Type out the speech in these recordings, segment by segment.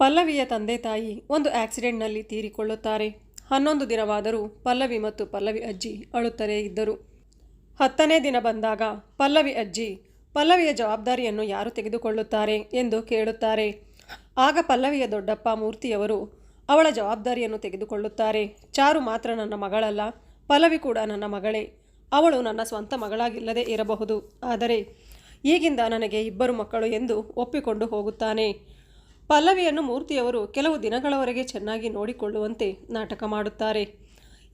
ಪಲ್ಲವಿಯ ತಂದೆ ತಾಯಿ ಒಂದು ಆಕ್ಸಿಡೆಂಟ್ನಲ್ಲಿ ತೀರಿಕೊಳ್ಳುತ್ತಾರೆ. ಹನ್ನೊಂದು ದಿನವಾದರೂ ಪಲ್ಲವಿ ಮತ್ತು ಪಲ್ಲವಿ ಅಜ್ಜಿ ಅಳುತ್ತಲೇ ಇದ್ದರು. ಹತ್ತನೇ ದಿನ ಬಂದಾಗ ಪಲ್ಲವಿ ಅಜ್ಜಿ ಪಲ್ಲವಿಯ ಜವಾಬ್ದಾರಿಯನ್ನು ಯಾರು ತೆಗೆದುಕೊಳ್ಳುತ್ತಾರೆ ಎಂದು ಕೇಳುತ್ತಾರೆ. ಆಗ ಪಲ್ಲವಿಯ ದೊಡ್ಡಪ್ಪ ಮೂರ್ತಿಯವರು ಅವಳ ಜವಾಬ್ದಾರಿಯನ್ನು ತೆಗೆದುಕೊಳ್ಳುತ್ತಾರೆ. ಚಾರು ಮಾತ್ರ ನನ್ನ ಮಗಳಲ್ಲ, ಪಲ್ಲವಿ ಕೂಡ ನನ್ನ ಮಗಳೇ. ಅವಳು ನನ್ನ ಸ್ವಂತ ಮಗಳಾಗಿಲ್ಲದೆ ಇರಬಹುದು. ಆದರೆ ಈಗಿಂದ ನನಗೆ ಇಬ್ಬರು ಮಕ್ಕಳು ಎಂದು ಒಪ್ಪಿಕೊಂಡು ಹೋಗುತ್ತಾನೆ. ಪಲ್ಲವಿಯನ್ನು ಮೂರ್ತಿಯವರು ಕೆಲವು ದಿನಗಳವರೆಗೆ ಚೆನ್ನಾಗಿ ನೋಡಿಕೊಳ್ಳುವಂತೆ ನಾಟಕ ಮಾಡುತ್ತಾರೆ.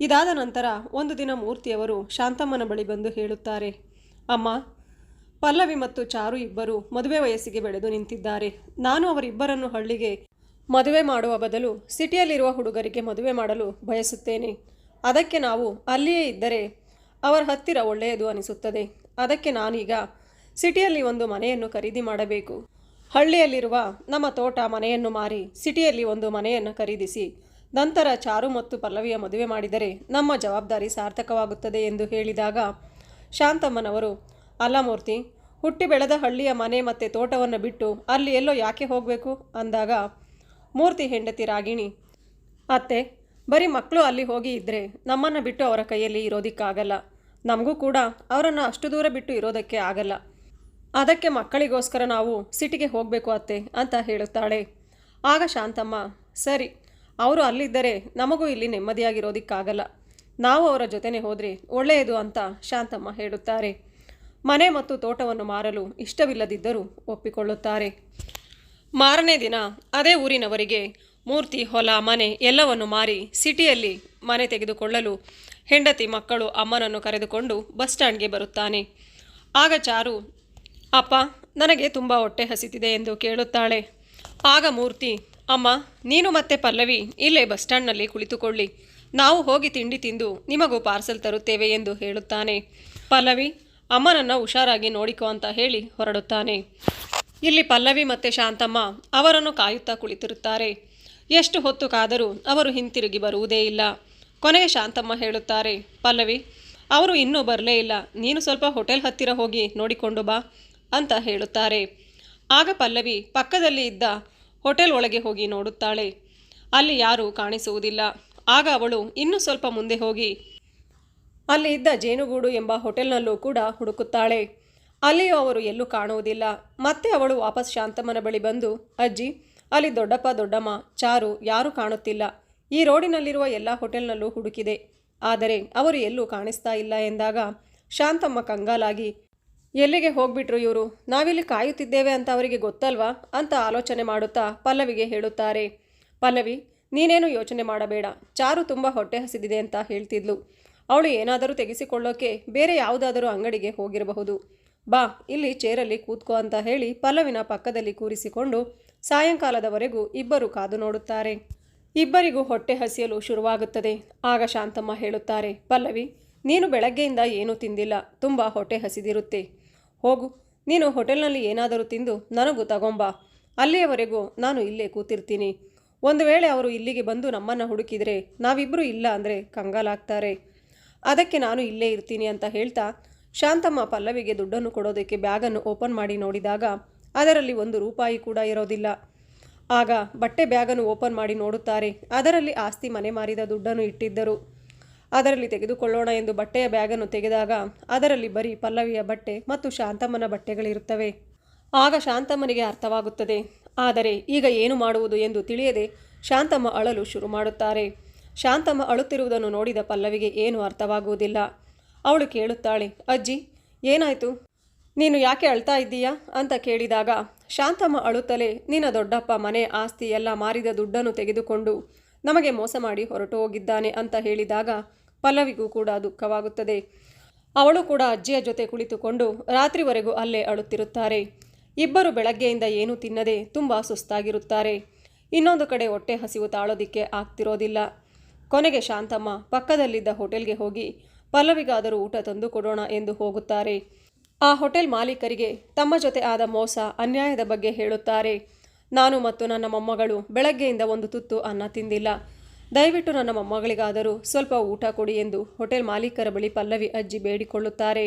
ಇದಾದ ನಂತರ ಒಂದು ದಿನ ಮೂರ್ತಿಯವರು ಶಾಂತಮ್ಮನ ಬಳಿ ಬಂದು ಹೇಳುತ್ತಾರೆ, ಅಮ್ಮ, ಪಲ್ಲವಿ ಮತ್ತು ಚಾರು ಇಬ್ಬರು ಮದುವೆ ವಯಸ್ಸಿಗೆ ಬೆಳೆದು ನಿಂತಿದ್ದಾರೆ. ನಾನು ಅವರಿಬ್ಬರನ್ನು ಹಳ್ಳಿಗೆ ಮದುವೆ ಮಾಡುವ ಬದಲು ಸಿಟಿಯಲ್ಲಿರುವ ಹುಡುಗರಿಗೆ ಮದುವೆ ಮಾಡಲು ಬಯಸುತ್ತೇನೆ. ಅದಕ್ಕೆ ನಾವು ಅಲ್ಲಿಯೇ ಇದ್ದರೆ ಅವರ ಹತ್ತಿರ ಒಳ್ಳೆಯದು ಅನಿಸುತ್ತದೆ. ಅದಕ್ಕೆ ನಾನೀಗ ಸಿಟಿಯಲ್ಲಿ ಒಂದು ಮನೆಯನ್ನು ಖರೀದಿ ಮಾಡಬೇಕು. ಹಳ್ಳಿಯಲ್ಲಿರುವ ನಮ್ಮ ತೋಟ ಮನೆಯನ್ನು ಮಾರಿ ಸಿಟಿಯಲ್ಲಿ ಒಂದು ಮನೆಯನ್ನು ಖರೀದಿಸಿ ನಂತರ ಚಾರು ಮತ್ತು ಪಲ್ಲವಿಯ ಮದುವೆ ಮಾಡಿದರೆ ನಮ್ಮ ಜವಾಬ್ದಾರಿ ಸಾರ್ಥಕವಾಗುತ್ತದೆ ಎಂದು ಹೇಳಿದಾಗ ಶಾಂತಮ್ಮನವರು, ಅಲ್ಲಮೂರ್ತಿ, ಹುಟ್ಟಿ ಬೆಳೆದ ಹಳ್ಳಿಯ ಮನೆ ಮತ್ತು ತೋಟವನ್ನು ಬಿಟ್ಟು ಅಲ್ಲಿ ಎಲ್ಲೋ ಯಾಕೆ ಹೋಗಬೇಕು? ಅಂದಾಗ, ಮೂರ್ತಿ ಹೆಂಡತಿ ರಾಗಿಣಿ, ಅತ್ತೆ, ಬರೀ ಮಕ್ಕಳು ಅಲ್ಲಿ ಹೋಗಿ ಇದ್ದರೆ ನಮ್ಮನ್ನು ಬಿಟ್ಟು ಅವರ ಕೈಯಲ್ಲಿ ಇರೋದಕ್ಕಾಗಲ್ಲ. ನಮಗೂ ಕೂಡ ಅವರನ್ನು ಅಷ್ಟು ದೂರ ಬಿಟ್ಟು ಇರೋದಕ್ಕೆ ಆಗಲ್ಲ. ಅದಕ್ಕೆ ಮಕ್ಕಳಿಗೋಸ್ಕರ ನಾವು ಸಿಟಿಗೆ ಹೋಗಬೇಕು ಅತ್ತೆ ಅಂತ ಹೇಳುತ್ತಾಳೆ. ಆಗ ಶಾಂತಮ್ಮ, ಸರಿ, ಅವರು ಅಲ್ಲಿದ್ದರೆ ನಮಗೂ ಇಲ್ಲಿ ನೆಮ್ಮದಿಯಾಗಿರೋದಕ್ಕಾಗಲ್ಲ. ನಾವು ಅವರ ಜೊತೆನೆ ಹೋದರೆ ಒಳ್ಳೆಯದು ಅಂತ ಶಾಂತಮ್ಮ ಹೇಳುತ್ತಾರೆ. ಮನೆ ಮತ್ತು ತೋಟವನ್ನು ಮಾರಲು ಇಷ್ಟವಿಲ್ಲದಿದ್ದರೂ ಒಪ್ಪಿಕೊಳ್ಳುತ್ತಾರೆ. ಮಾರನೇ ದಿನ ಅದೇ ಊರಿನವರಿಗೆ ಮೂರ್ತಿ, ಹೊಲ, ಮನೆ ಎಲ್ಲವನ್ನು ಮಾರಿ ಸಿಟಿಯಲ್ಲಿ ಮನೆ ತೆಗೆದುಕೊಳ್ಳಲು ಹೆಂಡತಿ ಮಕ್ಕಳು ಅಮ್ಮನನ್ನು ಕರೆದುಕೊಂಡು ಬಸ್ ಸ್ಟ್ಯಾಂಡ್ಗೆ ಬರುತ್ತಾನೆ. ಆಗ ಚಾರು ಅಪ್ಪ, ನನಗೆ ತುಂಬ ಹೊಟ್ಟೆ ಹಸಿತಿದೆ ಎಂದು ಕೇಳುತ್ತಾಳೆ. ಆಗ ಮೂರ್ತಿ, ಅಮ್ಮ, ನೀನು ಮತ್ತೆ ಪಲ್ಲವಿ, ಇಲ್ಲೇ ಬಸ್ ಸ್ಟ್ಯಾಂಡ್ನಲ್ಲಿ ಕುಳಿತುಕೊಳ್ಳಿ. ನಾವು ಹೋಗಿ ತಿಂಡಿ ತಿಂದು ನಿಮಗೂ ಪಾರ್ಸೆಲ್ ತರುತ್ತೇವೆ ಎಂದು ಹೇಳುತ್ತಾನೆ. ಪಲ್ಲವಿ ಅಮ್ಮನನ್ನು ಹುಷಾರಾಗಿ ನೋಡಿಕೋ ಅಂತ ಹೇಳಿ ಹೊರಡುತ್ತಾನೆ. ಇಲ್ಲಿ ಪಲ್ಲವಿ ಮತ್ತು ಶಾಂತಮ್ಮ ಅವರನ್ನು ಕಾಯುತ್ತಾ ಕುಳಿತಿರುತ್ತಾರೆ. ಎಷ್ಟು ಹೊತ್ತು ಕಾದರೂ ಅವರು ಹಿಂತಿರುಗಿ ಬರುವುದೇ ಇಲ್ಲ. ಕೊನೆಗೆ ಶಾಂತಮ್ಮ ಹೇಳುತ್ತಾರೆ, ಪಲ್ಲವಿ, ಅವರು ಇನ್ನೂ ಬರಲೇ ಇಲ್ಲ. ನೀನು ಸ್ವಲ್ಪ ಹೋಟೆಲ್ ಹತ್ತಿರ ಹೋಗಿ ನೋಡಿಕೊಂಡು ಬಾ. ಅಂತ ಹೇಳುತ್ತಾರೆ. ಆಗ ಪಲ್ಲವಿ ಪಕ್ಕದಲ್ಲಿ ಇದ್ದ ಹೋಟೆಲ್ ಒಳಗೆ ಹೋಗಿ ನೋಡುತ್ತಾಳೆ. ಅಲ್ಲಿ ಯಾರೂ ಕಾಣಿಸುವುದಿಲ್ಲ. ಆಗ ಅವಳು ಇನ್ನೂ ಸ್ವಲ್ಪ ಮುಂದೆ ಹೋಗಿ, ಅಲ್ಲಿ ಇದ್ದ ಜೇನುಗೂಡು ಎಂಬ ಹೋಟೆಲ್ನಲ್ಲೂ ಕೂಡ ಹುಡುಕುತ್ತಾಳೆ. ಅಲ್ಲಿಯೂ ಅವರು ಎಲ್ಲೂ ಕಾಣುವುದಿಲ್ಲ. ಮತ್ತೆ ಅವಳು ವಾಪಸ್ ಶಾಂತಮ್ಮನ ಬಳಿ ಬಂದು, ಅಜ್ಜಿ, ಅಲ್ಲಿ ದೊಡ್ಡಪ್ಪ, ದೊಡ್ಡಮ್ಮ, ಚಾರು ಯಾರೂ ಕಾಣುತ್ತಿಲ್ಲ. ಈ ರೋಡಿನಲ್ಲಿರುವ ಎಲ್ಲ ಹೋಟೆಲ್ನಲ್ಲೂ ಹುಡುಕಿದೆ. ಆದರೆ ಅವರು ಎಲ್ಲೂ ಕಾಣಿಸ್ತಾ ಇಲ್ಲ ಎಂದಾಗ ಶಾಂತಮ್ಮ ಕಂಗಾಲಾಗಿ ಎಲ್ಲಿಗೆ ಹೋಗ್ಬಿಟ್ರು ಇವರು? ನಾವಿಲ್ಲಿ ಕಾಯುತ್ತಿದ್ದೇವೆ ಅಂತ ಅವರಿಗೆ ಗೊತ್ತಲ್ವಾ? ಅಂತ ಆಲೋಚನೆ ಮಾಡುತ್ತಾ ಪಲ್ಲವಿಗೆ ಹೇಳುತ್ತಾರೆ. ಪಲ್ಲವಿ, ನೀನೇನು ಯೋಚನೆ ಮಾಡಬೇಡ. ಚಾರು ತುಂಬ ಹೊಟ್ಟೆ ಹಸಿದಿದೆ ಅಂತ ಹೇಳ್ತಿದ್ಲು. ಅವಳು ಏನಾದರೂ ತೆಗೆಸಿಕೊಳ್ಳೋಕೆ ಬೇರೆ ಯಾವುದಾದರೂ ಅಂಗಡಿಗೆ ಹೋಗಿರಬಹುದು. ಬಾ, ಇಲ್ಲಿ ಚೇರಲ್ಲಿ ಕೂತ್ಕೋ ಅಂತ ಹೇಳಿ ಪಲ್ಲವಿನ ಪಕ್ಕದಲ್ಲಿ ಕೂರಿಸಿಕೊಂಡು ಸಾಯಂಕಾಲದವರೆಗೂ ಇಬ್ಬರು ಕಾದು ನೋಡುತ್ತಾರೆ. ಇಬ್ಬರಿಗೂ ಹೊಟ್ಟೆ ಹಸಿಯಲು ಶುರುವಾಗುತ್ತದೆ. ಆಗ ಶಾಂತಮ್ಮ ಹೇಳುತ್ತಾರೆ, ಪಲ್ಲವಿ, ನೀನು ಬೆಳಗ್ಗೆಯಿಂದ ಏನೂ ತಿಂದಿಲ್ಲ. ತುಂಬ ಹೊಟ್ಟೆ ಹಸಿದಿರುತ್ತೆ. ಹೋಗು, ನೀನು ಹೋಟೆಲ್ನಲ್ಲಿ ಏನಾದರೂ ತಿಂದು ನನಗೂ ತಗೊಂಬ. ಅಲ್ಲಿಯವರೆಗೂ ನಾನು ಇಲ್ಲೇ ಕೂತಿರ್ತೀನಿ. ಒಂದು ವೇಳೆ ಅವರು ಇಲ್ಲಿಗೆ ಬಂದು ನಮ್ಮನ್ನು ಹುಡುಕಿದರೆ ನಾವಿಬ್ಬರು ಇಲ್ಲ ಅಂದರೆ ಕಂಗಾಲಾಗ್ತಾರೆ. ಅದಕ್ಕೆ ನಾನು ಇಲ್ಲೇ ಇರ್ತೀನಿ ಅಂತ ಹೇಳ್ತಾ ಶಾಂತಮ್ಮ ಪಲ್ಲವಿಗೆ ದುಡ್ಡನ್ನು ಕೊಡೋದಕ್ಕೆ ಬ್ಯಾಗನ್ನು ಓಪನ್ ಮಾಡಿ ನೋಡಿದಾಗ ಅದರಲ್ಲಿ ಒಂದು ರೂಪಾಯಿ ಕೂಡ ಇರೋದಿಲ್ಲ. ಆಗ ಬಟ್ಟೆ ಬ್ಯಾಗನ್ನು ಓಪನ್ ಮಾಡಿ ನೋಡುತ್ತಾರೆ. ಅದರಲ್ಲಿ ಆಸ್ತಿ ಮನೆ ಮಾರಿದ ದುಡ್ಡನ್ನು ಇಟ್ಟಿದ್ದರು. ಅದರಲ್ಲಿ ತೆಗೆದುಕೊಳ್ಳೋಣ ಎಂದು ಬಟ್ಟೆಯ ಬ್ಯಾಗನ್ನು ತೆಗೆದಾಗ ಅದರಲ್ಲಿ ಬರೀ ಪಲ್ಲವಿಯ ಬಟ್ಟೆ ಮತ್ತು ಶಾಂತಮ್ಮನ ಬಟ್ಟೆಗಳಿರುತ್ತವೆ. ಆಗ ಶಾಂತಮ್ಮನಿಗೆ ಅರ್ಥವಾಗುತ್ತದೆ, ಆದರೆ ಈಗ ಏನು ಮಾಡುವುದು ಎಂದು ತಿಳಿಯದೆ ಶಾಂತಮ್ಮ ಅಳಲು ಶುರು ಮಾಡುತ್ತಾರೆ. ಶಾಂತಮ್ಮ ಅಳುತ್ತಿರುವುದನ್ನು ನೋಡಿದ ಪಲ್ಲವಿಗೆ ಏನು ಅರ್ಥವಾಗುವುದಿಲ್ಲ. ಅವಳು ಕೇಳುತ್ತಾಳೆ, ಅಜ್ಜಿ, ಏನಾಯಿತು? ನೀನು ಯಾಕೆ ಅಳ್ತಾ ಇದ್ದೀಯಾ? ಅಂತ ಕೇಳಿದಾಗ ಶಾಂತಮ್ಮ ಅಳುತ್ತಲೇ, ನಿನ್ನ ದೊಡ್ಡಪ್ಪ ಮನೆ ಆಸ್ತಿ ಎಲ್ಲ ಮಾರಿದ ದುಡ್ಡನ್ನು ತೆಗೆದುಕೊಂಡು ನಮಗೆ ಮೋಸ ಮಾಡಿ ಹೊರಟು ಹೋಗಿದ್ದಾನೆ ಅಂತ ಹೇಳಿದಾಗ ಪಲ್ಲವಿಗೂ ಕೂಡ ದುಃಖವಾಗುತ್ತದೆ. ಅವಳು ಕೂಡ ಅಜ್ಜಿಯ ಜೊತೆ ಕುಳಿತುಕೊಂಡು ರಾತ್ರಿವರೆಗೂ ಅಲ್ಲೇ ಅಳುತ್ತಿರುತ್ತಾರೆ. ಇಬ್ಬರು ಬೆಳಗ್ಗೆಯಿಂದ ಏನೂ ತಿನ್ನದೆ ತುಂಬ ಸುಸ್ತಾಗಿರುತ್ತಾರೆ. ಇನ್ನೊಂದು ಕಡೆ ಹೊಟ್ಟೆ ಹಸಿವು ತಾಳೋದಿಕ್ಕೆ ಆಗ್ತಿರೋದಿಲ್ಲ. ಕೊನೆಗೆ ಶಾಂತಮ್ಮ ಪಕ್ಕದಲ್ಲಿದ್ದ ಹೋಟೆಲ್ಗೆ ಹೋಗಿ, ಪಲ್ಲವಿಗಾದರೂ ಊಟ ತಂದು ಕೊಡೋಣ ಎಂದು ಹೋಗುತ್ತಾರೆ. ಆ ಹೋಟೆಲ್ ಮಾಲೀಕರಿಗೆ ತಮ್ಮ ಜೊತೆ ಆದ ಮೋಸ ಅನ್ಯಾಯದ ಬಗ್ಗೆ ಹೇಳುತ್ತಾರೆ. ನಾನು ಮತ್ತು ನನ್ನ ಮೊಮ್ಮಗಳು ಬೆಳಗ್ಗೆಯಿಂದ ಒಂದು ತುತ್ತು ಅನ್ನ ತಿಂದಿಲ್ಲ. ದಯವಿಟ್ಟು ನನ್ನ ಮೊಮ್ಮಗಳಿಗಾದರೂ ಸ್ವಲ್ಪ ಊಟ ಕೊಡಿ ಎಂದು ಹೋಟೆಲ್ ಮಾಲೀಕರ ಬಳಿ ಪಲ್ಲವಿ ಅಜ್ಜಿ ಬೇಡಿಕೊಳ್ಳುತ್ತಾರೆ.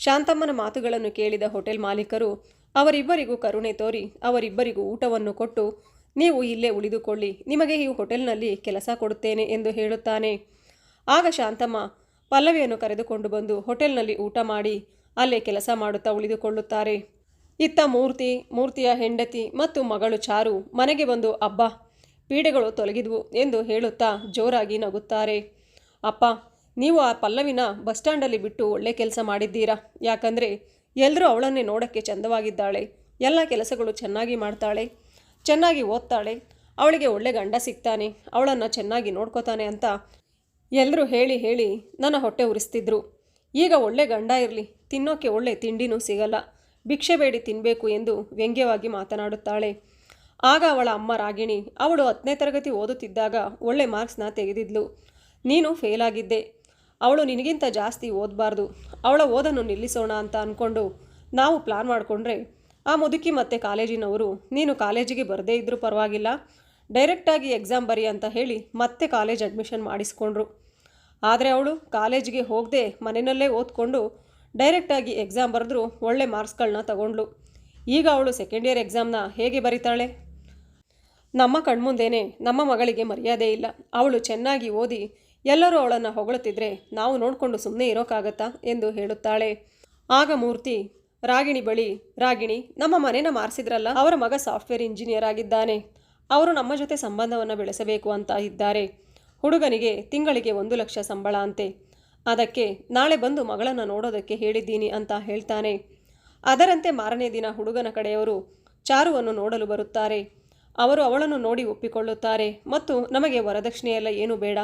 ಶಾಂತಮ್ಮನ ಮಾತುಗಳನ್ನು ಕೇಳಿದ ಹೋಟೆಲ್ ಮಾಲೀಕರು, ಅವರಿಬ್ಬರಿಗೂ ಕರುಣೆ ತೋರಿ, ಅವರಿಬ್ಬರಿಗೂ ಊಟವನ್ನು ಕೊಟ್ಟು, ನೀವು ಇಲ್ಲೇ ಉಳಿದುಕೊಳ್ಳಿ, ನಿಮಗೆ ಈ ಹೋಟೆಲ್ನಲ್ಲಿ ಕೆಲಸ ಕೊಡುತ್ತೇನೆ ಎಂದು ಹೇಳುತ್ತಾನೆ. ಆಗ ಶಾಂತಮ್ಮ ಪಲ್ಲವಿಯನ್ನು ಕರೆದುಕೊಂಡು ಬಂದು ಹೋಟೆಲ್ನಲ್ಲಿ ಊಟ ಮಾಡಿ, ಅಲ್ಲೇ ಕೆಲಸ ಮಾಡುತ್ತಾ ಉಳಿದುಕೊಳ್ಳುತ್ತಾರೆ. ಇತ್ತ ಮೂರ್ತಿ, ಮೂರ್ತಿಯ ಹೆಂಡತಿ ಮತ್ತು ಮಗಳು ಚಾರು ಮನೆಗೆ ಬಂದು, ಅಬ್ಬಾ ಪೀಡೆಗಳು ತೊಲಗಿದ್ವು ಎಂದು ಹೇಳುತ್ತಾ ಜೋರಾಗಿ ನಗುತ್ತಾರೆ. ಅಪ್ಪ, ನೀವು ಆ ಪಲ್ಲವಿನ ಬಸ್ ಸ್ಟ್ಯಾಂಡಲ್ಲಿ ಬಿಟ್ಟು ಒಳ್ಳೆ ಕೆಲಸ ಮಾಡಿದ್ದೀರಾ? ಯಾಕಂದರೆ ಎಲ್ಲರೂ ಅವಳನ್ನೇ ನೋಡೋಕ್ಕೆ ಚಂದವಾಗಿದ್ದಾಳೆ. ಎಲ್ಲ ಕೆಲಸಗಳು ಚೆನ್ನಾಗಿ ಮಾಡ್ತಾಳೆ. ಚೆನ್ನಾಗಿ ಓದ್ತಾಳೆ. ಅವಳಿಗೆ ಒಳ್ಳೆ ಗಂಡ ಸಿಗ್ತಾನೆ. ಅವಳನ್ನು ಚೆನ್ನಾಗಿ ನೋಡ್ಕೋತಾನೆ ಅಂತ ಎಲ್ಲರೂ ಹೇಳಿ ಹೇಳಿ ನನ್ನ ಹೊಟ್ಟೆ ಉರಿಸ್ತಿದ್ರು. ಈಗ ಒಳ್ಳೆ ಗಂಡ ಇರಲಿ ತಿನ್ನೋಕ್ಕೆ ಒಳ್ಳೆ ತಿಂಡಿನೂ ಸಿಗಲ್ಲ. ಭಿಕ್ಷೆ ಬೇಡಿ ತಿನ್ನಬೇಕು ಎಂದು ವ್ಯಂಗ್ಯವಾಗಿ ಮಾತನಾಡುತ್ತಾಳೆ. ಆಗ ಅವಳ ಅಮ್ಮ ರಾಗಿಣಿ ಅವಳು ಹತ್ತನೇ ತರಗತಿ ಓದುತ್ತಿದ್ದಾಗ ಒಳ್ಳೆ ಮಾರ್ಕ್ಸ್ನ ತೆಗೆದಿದ್ಲು. ನೀನು ಫೇಲ್ ಆಗಿದ್ದೆ. ಅವಳು ನಿನಗಿಂತ ಜಾಸ್ತಿ ಓದಬಾರ್ದು. ಅವಳ ಓದನ್ನು ನಿಲ್ಲಿಸೋಣ ಅಂತ ಅಂದ್ಕೊಂಡು ನಾವು ಪ್ಲಾನ್ ಮಾಡಿಕೊಂಡ್ರೆ ಆ ಮುದುಕಿ ಮತ್ತು ಕಾಲೇಜಿನವರು, ನೀನು ಕಾಲೇಜಿಗೆ ಬರದೇ ಇದ್ದರೂ ಪರವಾಗಿಲ್ಲ ಡೈರೆಕ್ಟಾಗಿ ಎಕ್ಸಾಮ್ ಬರಿ ಅಂತ ಹೇಳಿ ಮತ್ತೆ ಕಾಲೇಜ್ ಅಡ್ಮಿಷನ್ ಮಾಡಿಸ್ಕೊಂಡ್ರು. ಆದರೆ ಅವಳು ಕಾಲೇಜಿಗೆ ಹೋಗದೆ ಮನೆಯಲ್ಲೇ ಓದ್ಕೊಂಡು ಡೈರೆಕ್ಟಾಗಿ ಎಕ್ಸಾಮ್ ಬರೆದ್ರು ಒಳ್ಳೆ ಮಾರ್ಕ್ಸ್ಗಳನ್ನ ತಗೊಂಡ್ಳು. ಈಗ ಅವಳು ಸೆಕೆಂಡ್ ಇಯರ್ ಎಕ್ಸಾಮ್ನ ಹೇಗೆ ಬರೀತಾಳೆ? ನಮ್ಮ ಕಣ್ಮುಂದೇನೆ ನಮ್ಮ ಮಗಳಿಗೆ ಮರ್ಯಾದೆ ಇಲ್ಲ. ಅವಳು ಚೆನ್ನಾಗಿ ಓದಿ ಎಲ್ಲರೂ ಅವಳನ್ನು ಹೊಗಳುತ್ತಿದ್ರೆ ನಾವು ನೋಡಿಕೊಂಡು ಸುಮ್ಮನೆ ಇರೋಕ್ಕಾಗತ್ತಾ ಎಂದು ಹೇಳುತ್ತಾಳೆ. ಆಗ ಮೂರ್ತಿ, ರಾಗಿಣಿ ಬಳಿ, ರಾಗಿಣಿ, ನಮ್ಮ ಮನೇನ ಮಾರಿಸಿದ್ರಲ್ಲ, ಅವರ ಮಗ ಸಾಫ್ಟ್ವೇರ್ ಇಂಜಿನಿಯರ್ ಆಗಿದ್ದಾನೆ. ಅವರು ನಮ್ಮ ಜೊತೆ ಸಂಬಂಧವನ್ನು ಬೆಳೆಸಬೇಕು ಅಂತ ಇದ್ದಾರೆ. ಹುಡುಗನಿಗೆ ತಿಂಗಳಿಗೆ ಒಂದು ಲಕ್ಷ ಸಂಬಳ ಅಂತೆ. ಅದಕ್ಕೆ ನಾಳೆ ಬಂದು ಮಗಳನ್ನು ನೋಡೋದಕ್ಕೆ ಹೇಳಿದ್ದೀನಿ ಅಂತ ಹೇಳ್ತಾನೆ. ಅದರಂತೆ ಮಾರನೇ ದಿನ ಹುಡುಗನ ಕಡೆಯವರು ಚಾರುವನ್ನು ನೋಡಲು ಬರುತ್ತಾರೆ. ಅವರು ಅವಳನ್ನು ನೋಡಿ ಒಪ್ಪಿಕೊಳ್ಳುತ್ತಾರೆ. ಮತ್ತು ನಮಗೆ ವರದಕ್ಷಿಣೆಯೆಲ್ಲ ಏನೂ ಬೇಡ?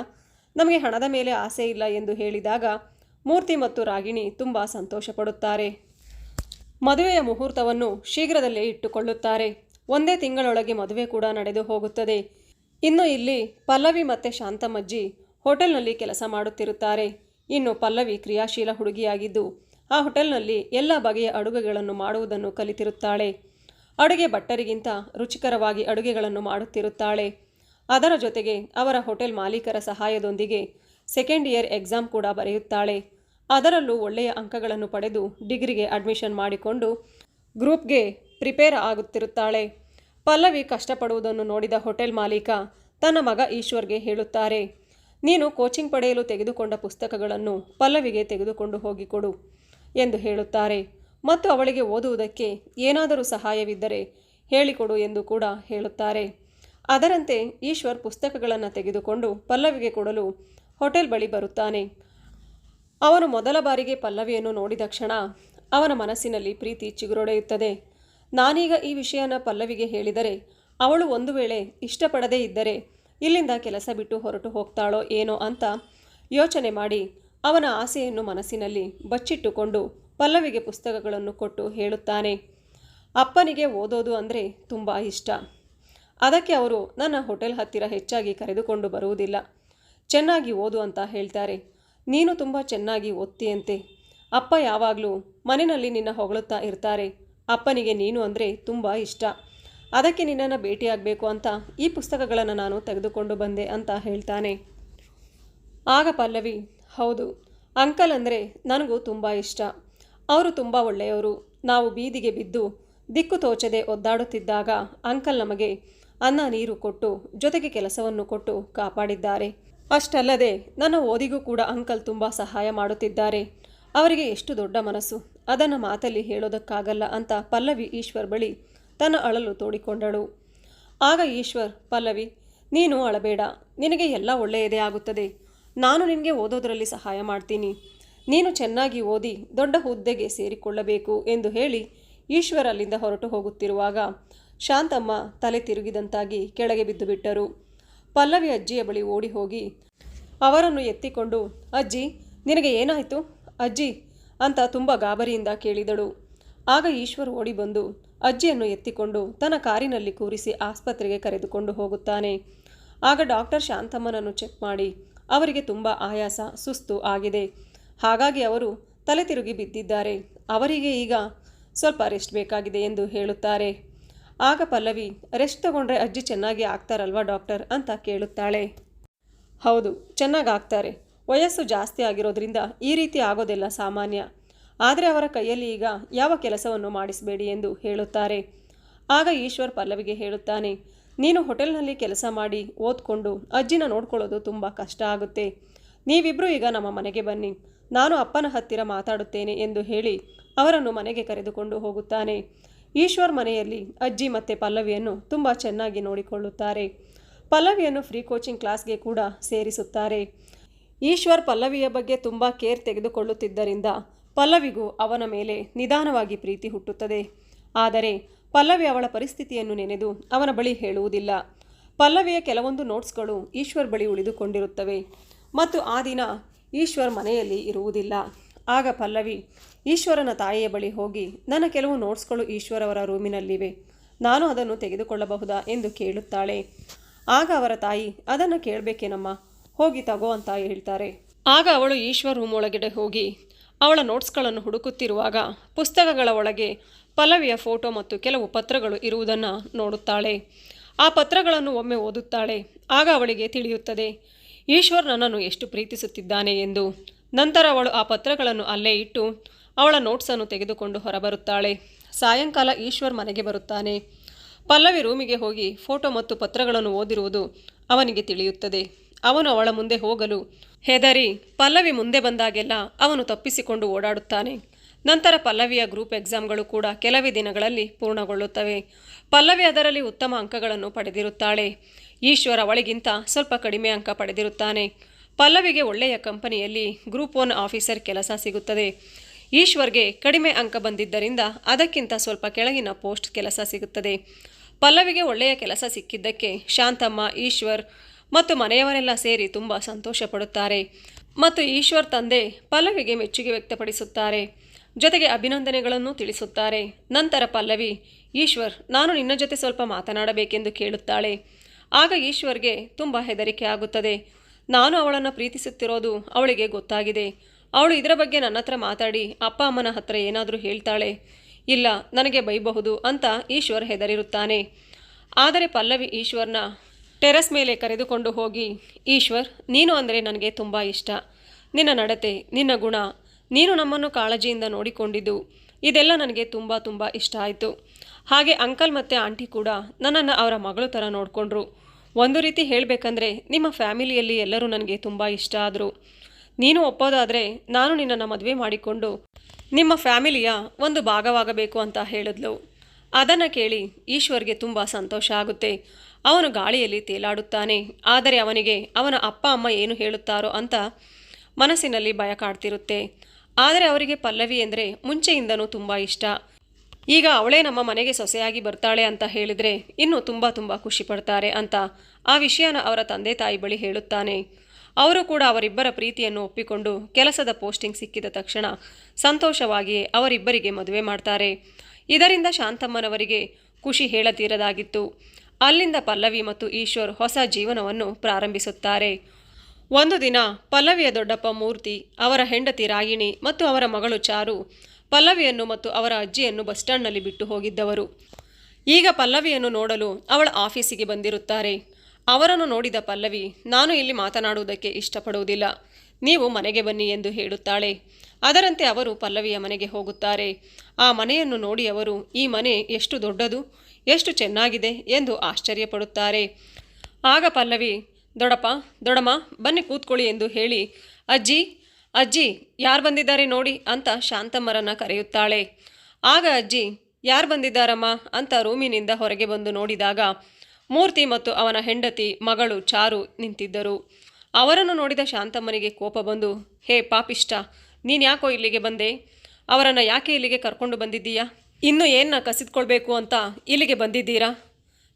ನಮಗೆ ಹಣದ ಮೇಲೆ ಆಸೆ ಇಲ್ಲ ಎಂದು ಹೇಳಿದಾಗ ಮೂರ್ತಿ ಮತ್ತು ರಾಗಿಣಿ ತುಂಬ ಸಂತೋಷಪಡುತ್ತಾರೆ. ಮದುವೆಯ ಮುಹೂರ್ತವನ್ನು ಶೀಘ್ರದಲ್ಲೇ ಇಟ್ಟುಕೊಳ್ಳುತ್ತಾರೆ. ಒಂದೇ ತಿಂಗಳೊಳಗೆ ಮದುವೆ ಕೂಡ ನಡೆದು ಹೋಗುತ್ತದೆ. ಇನ್ನು ಇಲ್ಲಿ ಪಲ್ಲವಿ ಮತ್ತು ಶಾಂತಮ್ಮಜ್ಜಿ ಹೋಟೆಲ್ನಲ್ಲಿ ಕೆಲಸ ಮಾಡುತ್ತಿರುತ್ತಾರೆ. ಇನ್ನು ಪಲ್ಲವಿ ಕ್ರಿಯಾಶೀಲ ಹುಡುಗಿಯಾಗಿದ್ದು, ಆ ಹೋಟೆಲ್ನಲ್ಲಿ ಎಲ್ಲ ಬಗೆಯ ಅಡುಗೆಗಳನ್ನು ಮಾಡುವುದನ್ನು ಕಲಿತಿರುತ್ತಾಳೆ. ಅಡುಗೆ ಭಟ್ಟರಿಗಿಂತ ರುಚಿಕರವಾಗಿ ಅಡುಗೆಗಳನ್ನು ಮಾಡುತ್ತಿರುತ್ತಾಳೆ. ಅದರ ಜೊತೆಗೆ ಅವರ ಹೋಟೆಲ್ ಮಾಲೀಕರ ಸಹಾಯದೊಂದಿಗೆ ಸೆಕೆಂಡ್ ಇಯರ್ ಎಕ್ಸಾಮ್ ಕೂಡ ಬರೆಯುತ್ತಾಳೆ. ಅದರಲ್ಲೂ ಒಳ್ಳೆಯ ಅಂಕಗಳನ್ನು ಪಡೆದು ಡಿಗ್ರಿಗೆ ಅಡ್ಮಿಷನ್ ಮಾಡಿಕೊಂಡು ಗ್ರೂಪ್ಗೆ ಪ್ರಿಪೇರ್ ಆಗುತ್ತಿರುತ್ತಾಳೆ. ಪಲ್ಲವಿ ಕಷ್ಟಪಡುವುದನ್ನು ನೋಡಿದ ಹೋಟೆಲ್ ಮಾಲೀಕ ತನ್ನ ಮಗ ಈಶ್ವರ್ಗೆ ಹೇಳುತ್ತಾರೆ, ನೀನು ಕೋಚಿಂಗ್ ಪಡೆಯಲು ತೆಗೆದುಕೊಂಡ ಪುಸ್ತಕಗಳನ್ನು ಪಲ್ಲವಿಗೆ ತೆಗೆದುಕೊಂಡು ಹೋಗಿಕೊಡು ಎಂದು ಹೇಳುತ್ತಾರೆ. ಮತ್ತು ಅವಳಿಗೆ ಓದುವುದಕ್ಕೆ ಏನಾದರೂ ಸಹಾಯವಿದ್ದರೆ ಹೇಳಿಕೊಡು ಎಂದು ಕೂಡ ಹೇಳುತ್ತಾರೆ. ಅದರಂತೆ ಈಶ್ವರ್ ಪುಸ್ತಕಗಳನ್ನು ತೆಗೆದುಕೊಂಡು ಪಲ್ಲವಿಗೆ ಕೊಡಲು ಹೋಟೆಲ್ ಬಳಿ ಬರುತ್ತಾನೆ. ಅವನು ಮೊದಲ ಬಾರಿಗೆ ಪಲ್ಲವಿಯನ್ನು ನೋಡಿದ ಕ್ಷಣ ಅವನ ಮನಸ್ಸಿನಲ್ಲಿ ಪ್ರೀತಿ ಚಿಗುರೊಡೆಯುತ್ತದೆ. ನಾನೀಗ ಈ ವಿಷಯನ ಪಲ್ಲವಿಗೆ ಹೇಳಿದರೆ ಅವಳು ಒಂದು ವೇಳೆ ಇಷ್ಟಪಡದೇ ಇದ್ದರೆ ಇಲ್ಲಿಂದ ಕೆಲಸ ಬಿಟ್ಟು ಹೊರಟು ಹೋಗ್ತಾಳೋ ಏನೋ ಅಂತ ಯೋಚನೆ ಮಾಡಿ ಅವನ ಆಸೆಯನ್ನು ಮನಸ್ಸಿನಲ್ಲಿ ಬಚ್ಚಿಟ್ಟುಕೊಂಡು ಪಲ್ಲವಿಗೆ ಪುಸ್ತಕಗಳನ್ನು ಕೊಟ್ಟು ಹೇಳುತ್ತಾನೆ. ಅಪ್ಪನಿಗೆ ಓದೋದು ಅಂದರೆ ತುಂಬ ಇಷ್ಟ. ಅದಕ್ಕೆ ಅವರು ನನ್ನ ಹೋಟೆಲ್ ಹತ್ತಿರ ಹೆಚ್ಚಾಗಿ ಕರೆದುಕೊಂಡು ಬರುವುದಿಲ್ಲ. ಚೆನ್ನಾಗಿ ಓದು ಅಂತ ಹೇಳ್ತಾರೆ. ನೀನು ತುಂಬ ಚೆನ್ನಾಗಿ ಓದ್ತೀಯಂತೆ. ಅಪ್ಪ ಯಾವಾಗಲೂ ಮನೆಯಲ್ಲಿ ನಿನ್ನ ಹೊಗಳುತ್ತಾ ಇರ್ತಾರೆ. ಅಪ್ಪನಿಗೆ ನೀನು ಅಂದರೆ ತುಂಬ ಇಷ್ಟ. ಅದಕ್ಕೆ ನಿನ್ನನ್ನು ಭೇಟಿಯಾಗಬೇಕು ಅಂತ ಈ ಪುಸ್ತಕಗಳನ್ನು ನಾನು ತೆಗೆದುಕೊಂಡು ಬಂದೆ ಅಂತ ಹೇಳ್ತಾನೆ. ಆಗ ಪಲ್ಲವಿ, ಹೌದು, ಅಂಕಲ್ ಅಂದರೆ ನನಗೂ ತುಂಬ ಇಷ್ಟ. ಅವರು ತುಂಬ ಒಳ್ಳೆಯವರು. ನಾವು ಬೀದಿಗೆ ಬಿದ್ದು ದಿಕ್ಕು ತೋಚದೆ ಒದ್ದಾಡುತ್ತಿದ್ದಾಗ ಅಂಕಲ್ ನಮಗೆ ಅನ್ನ ನೀರು ಕೊಟ್ಟು, ಜೊತೆಗೆ ಕೆಲಸವನ್ನು ಕೊಟ್ಟು ಕಾಪಾಡಿದ್ದಾರೆ. ಅಷ್ಟಲ್ಲದೆ ನನ್ನ ಓದಿಗೂ ಕೂಡ ಅಂಕಲ್ ತುಂಬ ಸಹಾಯ ಮಾಡುತ್ತಿದ್ದಾರೆ. ಅವರಿಗೆ ಎಷ್ಟು ದೊಡ್ಡ ಮನಸ್ಸು. ಅದನ್ನು ಮಾತಲ್ಲಿ ಹೇಳೋದಕ್ಕಾಗಲ್ಲ ಅಂತ ಪಲ್ಲವಿ ಈಶ್ವರ್ ಬಳಿ ತನ್ನ ಅಳಲು ತೋಡಿಕೊಂಡಳು. ಆಗ ಈಶ್ವರ್, ಪಲ್ಲವಿ, ನೀನು ಅಳಬೇಡ. ನಿನಗೆ ಎಲ್ಲ ಒಳ್ಳೆಯದೇ ಆಗುತ್ತದೆ. ನಾನು ನಿನಗೆ ಓದೋದರಲ್ಲಿ ಸಹಾಯ ಮಾಡ್ತೀನಿ. ನೀನು ಚೆನ್ನಾಗಿ ಓದಿ ದೊಡ್ಡ ಹುದ್ದೆಗೆ ಸೇರಿಕೊಳ್ಳಬೇಕು ಎಂದು ಹೇಳಿ ಈಶ್ವರ ಅಲ್ಲಿಂದ ಹೊರಟು ಹೋಗುತ್ತಿರುವಾಗ ಶಾಂತಮ್ಮ ತಲೆ ತಿರುಗಿದಂತಾಗಿ ಕೆಳಗೆ ಬಿದ್ದು ಬಿಟ್ಟರು. ಪಲ್ಲವಿ ಅಜ್ಜಿಯ ಬಳಿ ಓಡಿ ಹೋಗಿ, ಅವರನ್ನು ಎತ್ತಿಕೊಂಡು, ಅಜ್ಜಿ, ನಿನಗೆ ಏನಾಯಿತು? ಅಜ್ಜಿ, ಅಂತ ತುಂಬ ಗಾಬರಿಯಿಂದ ಕೇಳಿದಳು. ಆಗ ಈಶ್ವರ್ ಓಡಿ ಬಂದು ಅಜ್ಜಿಯನ್ನು ಎತ್ತಿಕೊಂಡು ತನ್ನ ಕಾರಿನಲ್ಲಿ ಕೂರಿಸಿ ಆಸ್ಪತ್ರೆಗೆ ಕರೆದುಕೊಂಡು ಹೋಗುತ್ತಾನೆ. ಆಗ ಡಾಕ್ಟರ್ ಶಾಂತಮ್ಮನನ್ನು ಚೆಕ್ ಮಾಡಿ ಅವರಿಗೆ ತುಂಬ ಆಯಾಸ, ಸುಸ್ತು ಆಗಿದೆ. ಹಾಗಾಗಿ ಅವರು ತಲೆ ತಿರುಗಿ ಬಿದ್ದಿದ್ದಾರೆ. ಅವರಿಗೆ ಈಗ ಸ್ವಲ್ಪ ರೆಸ್ಟ್ ಬೇಕಾಗಿದೆ ಎಂದು ಹೇಳುತ್ತಾರೆ. ಆಗ ಪಲ್ಲವಿ ರೆಸ್ಟ್ ತಗೊಂಡ್ರೆ ಅಜ್ಜಿ ಚೆನ್ನಾಗಿ ಆಗ್ತಾರಲ್ವಾ ಡಾಕ್ಟರ್ ಅಂತ ಕೇಳುತ್ತಾಳೆ. ಹೌದು, ಚೆನ್ನಾಗಿ ಆಗ್ತಾರೆ. ವಯಸ್ಸು ಜಾಸ್ತಿ ಆಗಿರೋದ್ರಿಂದ ಈ ರೀತಿ ಆಗೋದೆಲ್ಲ ಸಾಮಾನ್ಯ. ಆದರೆ ಅವರ ಕೈಯಲ್ಲಿ ಈಗ ಯಾವ ಕೆಲಸವನ್ನು ಮಾಡಿಸಬೇಡಿ ಎಂದು ಹೇಳುತ್ತಾರೆ. ಆಗ ಈಶ್ವರ್ ಪಲ್ಲವಿಗೆ ಹೇಳುತ್ತಾನೆ, ನೀನು ಹೋಟೆಲ್ನಲ್ಲಿ ಕೆಲಸ ಮಾಡಿ, ಓದ್ಕೊಂಡು, ಅಜ್ಜಿನ ನೋಡ್ಕೊಳ್ಳೋದು ತುಂಬ ಕಷ್ಟ ಆಗುತ್ತೆ. ನೀವಿಬ್ಬರೂ ಈಗ ನಮ್ಮ ಮನೆಗೆ ಬನ್ನಿ. ನಾನು ಅಪ್ಪನ ಹತ್ತಿರ ಮಾತಾಡುತ್ತೇನೆ ಎಂದು ಹೇಳಿ ಅವರನ್ನು ಮನೆಗೆ ಕರೆದುಕೊಂಡು ಹೋಗುತ್ತಾನೆ. ಈಶ್ವರ್ ಮನೆಯಲ್ಲಿ ಅಜ್ಜಿ ಮತ್ತು ಪಲ್ಲವಿಯನ್ನು ತುಂಬ ಚೆನ್ನಾಗಿ ನೋಡಿಕೊಳ್ಳುತ್ತಾರೆ. ಪಲ್ಲವಿಯನ್ನು ಫ್ರೀ ಕೋಚಿಂಗ್ ಕ್ಲಾಸ್ಗೆ ಕೂಡ ಸೇರಿಸುತ್ತಾರೆ. ಈಶ್ವರ್ ಪಲ್ಲವಿಯ ಬಗ್ಗೆ ತುಂಬ ಕೇರ್ ತೆಗೆದುಕೊಳ್ಳುತ್ತಿದ್ದರಿಂದ ಪಲ್ಲವಿಗೂ ಅವನ ಮೇಲೆ ನಿಧಾನವಾಗಿ ಪ್ರೀತಿ ಹುಟ್ಟುತ್ತದೆ. ಆದರೆ ಪಲ್ಲವಿ ಅವಳ ಪರಿಸ್ಥಿತಿಯನ್ನು ನೆನೆದು ಅವನ ಬಳಿ ಹೇಳುವುದಿಲ್ಲ. ಪಲ್ಲವಿಯ ಕೆಲವೊಂದು ನೋಟ್ಸ್ಗಳು ಈಶ್ವರ್ ಬಳಿ ಉಳಿದುಕೊಂಡಿರುತ್ತವೆ. ಮತ್ತು ಆ ದಿನ ಈಶ್ವರ್ ಮನೆಯಲ್ಲಿ ಇರುವುದಿಲ್ಲ. ಆಗ ಪಲ್ಲವಿ, ಈಶ್ವರನ ತಾಯಿಯ ಬಳಿ ಹೋಗಿ, ನನ್ನ ಕೆಲವು ನೋಟ್ಸ್ಗಳು ಈಶ್ವರವರ ರೂಮಿನಲ್ಲಿವೆ. ನಾನು ಅದನ್ನು ತೆಗೆದುಕೊಳ್ಳಬಹುದಾ ಎಂದು ಕೇಳುತ್ತಾಳೆ. ಆಗ ಅವರ ತಾಯಿ, ಅದನ್ನು ಕೇಳಬೇಕೇನಮ್ಮ? ಹೋಗಿ ತಗೋ ಅಂತ ಹೇಳ್ತಾರೆ. ಆಗ ಅವಳು ಈಶ್ವರ್ ರೂಮ್ ಒಳಗಡೆ ಹೋಗಿ, ಅವಳ ನೋಟ್ಸ್ಗಳನ್ನು ಹುಡುಕುತ್ತಿರುವಾಗ ಪುಸ್ತಕಗಳ ಒಳಗೆ ಪಲ್ಲವಿಯ ಫೋಟೋ ಮತ್ತು ಕೆಲವು ಪತ್ರಗಳು ಇರುವುದನ್ನು ನೋಡುತ್ತಾಳೆ. ಆ ಪತ್ರಗಳನ್ನು ಒಮ್ಮೆ ಓದುತ್ತಾಳೆ. ಆಗ ಅವಳಿಗೆ ತಿಳಿಯುತ್ತದೆ ಈಶ್ವರ್ ನನ್ನನ್ನು ಎಷ್ಟು ಪ್ರೀತಿಸುತ್ತಿದ್ದಾನೆ ಎಂದು ನಂತರ ಅವಳು ಆ ಪತ್ರಗಳನ್ನು ಅಲ್ಲೇ ಇಟ್ಟು ಅವಳ ನೋಟ್ಸನ್ನು ತೆಗೆದುಕೊಂಡು ಹೊರಬರುತ್ತಾಳೆ. ಸಾಯಂಕಾಲ ಈಶ್ವರ್ ಮನೆಗೆ ಬರುತ್ತಾನೆ. ಪಲ್ಲವಿ ರೂಮಿಗೆ ಹೋಗಿ ಫೋಟೋ ಮತ್ತು ಪತ್ರಗಳನ್ನು ಓದಿರುವುದು ಅವನಿಗೆ ತಿಳಿಯುತ್ತದೆ. ಅವನು ಅವಳ ಮುಂದೆ ಹೋಗಲು ಹೆದರಿ ಪಲ್ಲವಿ ಮುಂದೆ ಬಂದಾಗೆಲ್ಲ ಅವನು ತಪ್ಪಿಸಿಕೊಂಡು ಓಡಾಡುತ್ತಾನೆ. ನಂತರ ಪಲ್ಲವಿಯ ಗ್ರೂಪ್ ಎಕ್ಸಾಮ್ಗಳು ಕೂಡ ಕೆಲವೇ ದಿನಗಳಲ್ಲಿ ಪೂರ್ಣಗೊಳ್ಳುತ್ತವೆ. ಪಲ್ಲವಿ ಅದರಲ್ಲಿ ಉತ್ತಮ ಅಂಕಗಳನ್ನು ಪಡೆದಿರುತ್ತಾಳೆ. ಈಶ್ವರ್ ಒಳಗಿಂತ ಸ್ವಲ್ಪ ಕಡಿಮೆ ಅಂಕ ಪಡೆದಿರುತ್ತಾನೆ. ಪಲ್ಲವಿಗೆ ಒಳ್ಳೆಯ ಕಂಪನಿಯಲ್ಲಿ ಗ್ರೂಪ್ ಒನ್ ಆಫೀಸರ್ ಕೆಲಸ ಸಿಗುತ್ತದೆ. ಈಶ್ವರ್ಗೆ ಕಡಿಮೆ ಅಂಕ ಬಂದಿದ್ದರಿಂದ ಅದಕ್ಕಿಂತ ಸ್ವಲ್ಪ ಕೆಳಗಿನ ಪೋಸ್ಟ್ ಕೆಲಸ ಸಿಗುತ್ತದೆ. ಪಲ್ಲವಿಗೆ ಒಳ್ಳೆಯ ಕೆಲಸ ಸಿಕ್ಕಿದ್ದಕ್ಕೆ ಶಾಂತಮ್ಮ, ಈಶ್ವರ್ ಮತ್ತು ಮನೆಯವರೆಲ್ಲ ಸೇರಿ ತುಂಬ ಸಂತೋಷ ಪಡುತ್ತಾರೆ. ಮತ್ತು ಈಶ್ವರ್ ತಂದೆ ಪಲ್ಲವಿಗೆ ಮೆಚ್ಚುಗೆ ವ್ಯಕ್ತಪಡಿಸುತ್ತಾರೆ. ಜೊತೆಗೆ ಅಭಿನಂದನೆಗಳನ್ನು ತಿಳಿಸುತ್ತಾರೆ. ನಂತರ ಪಲ್ಲವಿ, ಈಶ್ವರ್, ನಾನು ನಿನ್ನ ಜೊತೆ ಸ್ವಲ್ಪ ಮಾತನಾಡಬೇಕೆಂದು ಕೇಳುತ್ತಾಳೆ. ಆಗ ಈಶ್ವರ್ಗೆ ತುಂಬ ಹೆದರಿಕೆ ಆಗುತ್ತದೆ. ನಾನು ಅವಳನ್ನು ಪ್ರೀತಿಸುತ್ತಿರೋದು ಅವಳಿಗೆ ಗೊತ್ತಾಗಿದೆ. ಅವಳು ಇದರ ಬಗ್ಗೆ ನನ್ನ ಹತ್ರ ಮಾತಾಡಿ ಅಪ್ಪ ಅಮ್ಮನ ಹತ್ರ ಏನಾದರೂ ಹೇಳ್ತಾಳೆ. ಇಲ್ಲ, ನನಗೆ ಬೈಬಹುದು ಅಂತ ಈಶ್ವರ್ ಹೆದರಿರುತ್ತಾನೆ. ಆದರೆ ಪಲ್ಲವಿ ಈಶ್ವರ್ನ ಟೆರಸ್ ಮೇಲೆ ಕರೆದುಕೊಂಡು ಹೋಗಿ, ಈಶ್ವರ್, ನೀನು ಅಂದರೆ ನನಗೆ ತುಂಬ ಇಷ್ಟ. ನಿನ್ನ ನಡತೆ, ನಿನ್ನ ಗುಣ, ನೀನು ನಮ್ಮನ್ನು ಕಾಳಜಿಯಿಂದ ನೋಡಿಕೊಂಡಿದ್ದು, ಇದೆಲ್ಲ ನನಗೆ ತುಂಬ ತುಂಬ ಇಷ್ಟ ಆಯಿತು. ಹಾಗೆ ಅಂಕಲ್ ಮತ್ತು ಆಂಟಿ ಕೂಡ ನನ್ನನ್ನು ಅವರ ಮಗಳು ಥರ ನೋಡಿಕೊಂಡ್ರು. ಒಂದು ರೀತಿ ಹೇಳಬೇಕಂದ್ರೆ ನಿಮ್ಮ ಫ್ಯಾಮಿಲಿಯಲ್ಲಿ ಎಲ್ಲರೂ ನನಗೆ ತುಂಬ ಇಷ್ಟ ಆದರು. ನೀನು ಒಪ್ಪೋದಾದರೆ ನಾನು ನಿನ್ನನ್ನು ಮದುವೆ ಮಾಡಿಕೊಂಡು ನಿಮ್ಮ ಫ್ಯಾಮಿಲಿಯ ಒಂದು ಭಾಗವಾಗಬೇಕು ಅಂತ ಹೇಳಿದ್ಲು. ಅದನ್ನು ಕೇಳಿ ಈಶ್ವರ್ಗೆ ತುಂಬ ಸಂತೋಷ ಆಗುತ್ತೆ. ಅವನು ಗಾಳಿಯಲ್ಲಿ ತೇಲಾಡುತ್ತಾನೆ. ಆದರೆ ಅವನಿಗೆ ಅವನ ಅಪ್ಪ, ಅಮ್ಮ ಏನು ಹೇಳುತ್ತಾರೋ ಅಂತ ಮನಸ್ಸಿನಲ್ಲಿ ಭಯ ಕಾಡ್ತಿರುತ್ತೆ. ಆದರೆ ಅವರಿಗೆ ಪಲ್ಲವಿ ಎಂದರೆ ಮುಂಚೆಯಿಂದನೂ ತುಂಬ ಇಷ್ಟ. ಈಗ ಅವಳೇ ನಮ್ಮ ಮನೆಗೆ ಸೊಸೆಯಾಗಿ ಬರ್ತಾಳೆ ಅಂತ ಹೇಳಿದರೆ ಇನ್ನೂ ತುಂಬ ತುಂಬ ಖುಷಿ ಪಡ್ತಾರೆ ಅಂತ ಆ ವಿಷಯನ ಅವರ ತಂದೆ ತಾಯಿ ಬಳಿ ಹೇಳುತ್ತಾನೆ. ಅವರು ಕೂಡ ಅವರಿಬ್ಬರ ಪ್ರೀತಿಯನ್ನು ಒಪ್ಪಿಕೊಂಡು ಕೆಲಸದ ಪೋಸ್ಟಿಂಗ್ ಸಿಕ್ಕಿದ ತಕ್ಷಣ ಸಂತೋಷವಾಗಿ ಅವರಿಬ್ಬರಿಗೆ ಮದುವೆ ಮಾಡ್ತಾರೆ. ಇದರಿಂದ ಶಾಂತಮ್ಮನವರಿಗೆ ಖುಷಿ ಹೇಳತೀರದಾಗಿತ್ತು. ಅಲ್ಲಿಂದ ಪಲ್ಲವಿ ಮತ್ತು ಈಶ್ವರ್ ಹೊಸ ಜೀವನವನ್ನು ಪ್ರಾರಂಭಿಸುತ್ತಾರೆ. ಒಂದು ದಿನ ಪಲ್ಲವಿಯ ದೊಡ್ಡಪ್ಪ ಮೂರ್ತಿ, ಅವರ ಹೆಂಡತಿ ರಾಗಿಣಿ ಮತ್ತು ಅವರ ಮಗಳು ಚಾರು ಪಲ್ಲವಿಯನ್ನು ಮತ್ತು ಅವರ ಅಜ್ಜಿಯನ್ನು ಬಸ್ ಸ್ಟ್ಯಾಂಡ್ನಲ್ಲಿ ಬಿಟ್ಟು ಹೋಗಿದ್ದವರು. ಈಗ ಪಲ್ಲವಿಯನ್ನು ನೋಡಲು ಅವಳ ಆಫೀಸಿಗೆ ಬಂದಿರುತ್ತಾರೆ. ಅವರನ್ನು ನೋಡಿದ ಪಲ್ಲವಿ, ನಾನು ಇಲ್ಲಿ ಮಾತನಾಡುವುದಕ್ಕೆ ಇಷ್ಟಪಡುವುದಿಲ್ಲ. ನೀವು ಮನೆಗೆ ಬನ್ನಿ ಎಂದು ಹೇಳುತ್ತಾಳೆ. ಅದರಂತೆ ಅವರು ಪಲ್ಲವಿಯ ಮನೆಗೆ ಹೋಗುತ್ತಾರೆ. ಆ ಮನೆಯನ್ನು ನೋಡಿ ಅವರು, ಈ ಮನೆ ಎಷ್ಟು ದೊಡ್ಡದು, ಎಷ್ಟು ಚೆನ್ನಾಗಿದೆ ಎಂದು ಆಶ್ಚರ್ಯಪಡುತ್ತಾರೆ. ಆಗ ಪಲ್ಲವಿ, ದೊಡಪ್ಪ, ದೊಡಮ್ಮ, ಬನ್ನಿ ಕೂತ್ಕೊಳ್ಳಿ ಎಂದು ಹೇಳಿ, ಅಜ್ಜಿ ಅಜ್ಜಿ, ಯಾರು ಬಂದಿದ್ದಾರೆ ನೋಡಿ ಅಂತ ಶಾಂತಮ್ಮರನ್ನು ಕರೆಯುತ್ತಾಳೆ. ಆಗ ಅಜ್ಜಿ, ಯಾರು ಬಂದಿದ್ದಾರಮ್ಮ ಅಂತ ರೂಮಿನಿಂದ ಹೊರಗೆ ಬಂದು ನೋಡಿದಾಗ ಮೂರ್ತಿ ಮತ್ತು ಅವನ ಹೆಂಡತಿ, ಮಗಳು ಚಾರು ನಿಂತಿದ್ದರು. ಅವರನ್ನು ನೋಡಿದ ಶಾಂತಮ್ಮನಿಗೆ ಕೋಪ ಬಂದು, ಹೇ ಪಾಪಿಷ್ಟ ನೀನು ಯಾಕೋ ಇಲ್ಲಿಗೆ ಬಂದೆ? ಅವರನ್ನು ಯಾಕೆ ಇಲ್ಲಿಗೆ ಕರ್ಕೊಂಡು ಬಂದಿದ್ದೀಯಾ? ಇನ್ನು ಏನನ್ನ ಕಸಿದ್ಕೊಳ್ಬೇಕು ಅಂತ ಇಲ್ಲಿಗೆ ಬಂದಿದ್ದೀರಾ?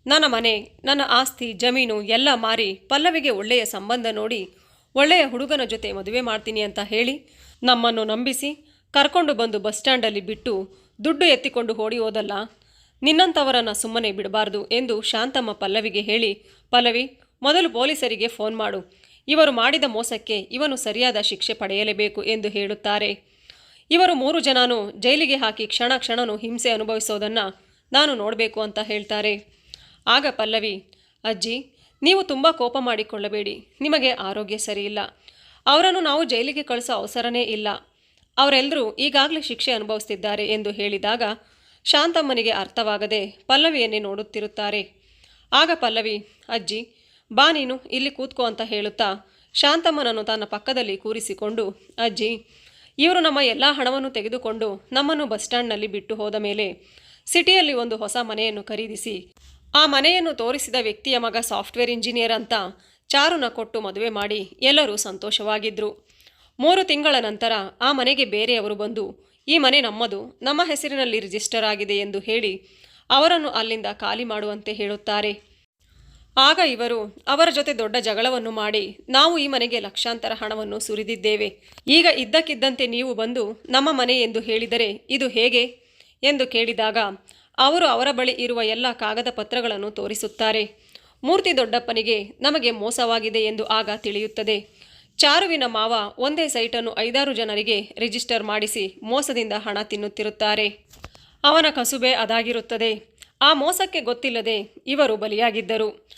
ನನ್ನ ಮನೆ, ನನ್ನ ಆಸ್ತಿ, ಜಮೀನು ಎಲ್ಲ ಮಾರಿ ಪಲ್ಲವಿಗೆ ಒಳ್ಳೆಯ ಸಂಬಂಧ ನೋಡಿ ಒಳ್ಳೆಯ ಹುಡುಗನ ಜೊತೆ ಮದುವೆ ಮಾಡ್ತೀನಿ ಅಂತ ಹೇಳಿ ನಮ್ಮನ್ನು ನಂಬಿಸಿ ಕರ್ಕೊಂಡು ಬಂದು ಬಸ್ ಸ್ಟ್ಯಾಂಡಲ್ಲಿ ಬಿಟ್ಟು ದುಡ್ಡು ಎತ್ತಿಕೊಂಡು ಓಡಿ ಹೋದಲ್ಲ, ನಿನ್ನಂಥವರನ್ನು ಸುಮ್ಮನೆ ಬಿಡಬಾರ್ದು ಎಂದು ಶಾಂತಮ್ಮ ಪಲ್ಲವಿಗೆ ಹೇಳಿ, ಪಲ್ಲವಿ, ಮೊದಲು ಪೊಲೀಸರಿಗೆ ಫೋನ್ ಮಾಡು. ಇವರು ಮಾಡಿದ ಮೋಸಕ್ಕೆ ಇವನು ಸರಿಯಾದ ಶಿಕ್ಷೆ ಪಡೆಯಲೇಬೇಕು ಎಂದು ಹೇಳುತ್ತಾರೆ. ಇವರು ಮೂರು ಜನನು ಜೈಲಿಗೆ ಹಾಕಿ ಕ್ಷಣ ಕ್ಷಣನೂ ಹಿಂಸೆ ಅನುಭವಿಸೋದನ್ನು ನಾನು ನೋಡಬೇಕು ಅಂತ ಹೇಳ್ತಾರೆ. ಆಗ ಪಲ್ಲವಿ, ಅಜ್ಜಿ ನೀವು ತುಂಬ ಕೋಪ ಮಾಡಿಕೊಳ್ಳಬೇಡಿ. ನಿಮಗೆ ಆರೋಗ್ಯ ಸರಿಯಿಲ್ಲ. ಅವರನ್ನು ನಾವು ಜೈಲಿಗೆ ಕಳಿಸೋ ಅವಸರನೇ ಇಲ್ಲ. ಅವರೆಲ್ಲರೂ ಈಗಾಗಲೇ ಶಿಕ್ಷೆ ಅನುಭವಿಸ್ತಿದ್ದಾರೆ ಎಂದು ಹೇಳಿದಾಗ ಶಾಂತಮ್ಮನಿಗೆ ಅರ್ಥವಾಗದೆ ಪಲ್ಲವಿಯನ್ನೇ ನೋಡುತ್ತಿರುತ್ತಾರೆ. ಆಗ ಪಲ್ಲವಿ, ಅಜ್ಜಿ, ಬಾ ನೀನು, ಇಲ್ಲಿ ಕೂತ್ಕೋ ಅಂತ ಹೇಳುತ್ತಾ? ಶಾಂತಮ್ಮನನ್ನು ತನ್ನ ಪಕ್ಕದಲ್ಲಿ ಕೂರಿಸಿಕೊಂಡು, ಅಜ್ಜಿ, ಇವರು ನಮ್ಮ ಎಲ್ಲ ಹಣವನ್ನು ತೆಗೆದುಕೊಂಡು ನಮ್ಮನ್ನು ಬಸ್ ಸ್ಟ್ಯಾಂಡ್ನಲ್ಲಿ ಬಿಟ್ಟು ಹೋದ ಮೇಲೆ ಸಿಟಿಯಲ್ಲಿ ಒಂದು ಹೊಸ ಮನೆಯನ್ನು ಖರೀದಿಸಿ ಆ ಮನೆಯನ್ನು ತೋರಿಸಿದ ವ್ಯಕ್ತಿಯ ಮಗ ಸಾಫ್ಟ್ವೇರ್ ಇಂಜಿನಿಯರ್ ಅಂತ ಚಾರುನ ಕೊಟ್ಟು ಮದುವೆ ಮಾಡಿ ಎಲ್ಲರೂ ಸಂತೋಷವಾಗಿದ್ದರು ಮೂರು ತಿಂಗಳ ನಂತರ ಆ ಮನೆಗೆ ಬೇರೆಯವರು ಬಂದು, ಈ ಮನೆ ನಮ್ಮದು, ನಮ್ಮ ಹೆಸರಿನಲ್ಲಿ ರಿಜಿಸ್ಟರ್ ಆಗಿದೆ ಎಂದು ಹೇಳಿ ಅವರನ್ನು ಅಲ್ಲಿಂದ ಖಾಲಿ ಮಾಡುವಂತೆ ಹೇಳುತ್ತಾರೆ. ಆಗ ಇವರು ಅವರ ಜೊತೆ ದೊಡ್ಡ ಜಗಳವನ್ನು ಮಾಡಿ, ನಾವು ಈ ಮನೆಗೆ ಲಕ್ಷಾಂತರ ಹಣವನ್ನು ಸುರಿದಿದ್ದೇವೆ. ಈಗ ಇದ್ದಕ್ಕಿದ್ದಂತೆ ನೀವು ಬಂದು ನಮ್ಮ ಮನೆ ಎಂದು ಹೇಳಿದರೆ ಇದು ಹೇಗೆ? ಎಂದು ಕೇಳಿದಾಗ ಅವರು ಅವರ ಬಳಿ ಇರುವ ಎಲ್ಲ ಕಾಗದ ಪತ್ರಗಳನ್ನು ತೋರಿಸುತ್ತಾರೆ. ಮೂರ್ತಿ ದೊಡ್ಡಪ್ಪನಿಗೆ ನಮಗೆ ಮೋಸವಾಗಿದೆ ಎಂದು ಆಗ ತಿಳಿಯುತ್ತದೆ. ಚಾರುವಿನ ಮಾವ ಒಂದೇ ಸೈಟನ್ನು ಐದಾರು ಜನರಿಗೆ ರಿಜಿಸ್ಟರ್ ಮಾಡಿಸಿ ಮೋಸದಿಂದ ಹಣ ತಿನ್ನುತ್ತಿರುತ್ತಾರೆ. ಅವನ ಕಸುಬೆ ಅದಾಗಿರುತ್ತದೆ. ಆ ಮೋಸಕ್ಕೆ ಗೊತ್ತಿಲ್ಲದೆ ಇವರು ಬಲಿಯಾಗಿದ್ದರು.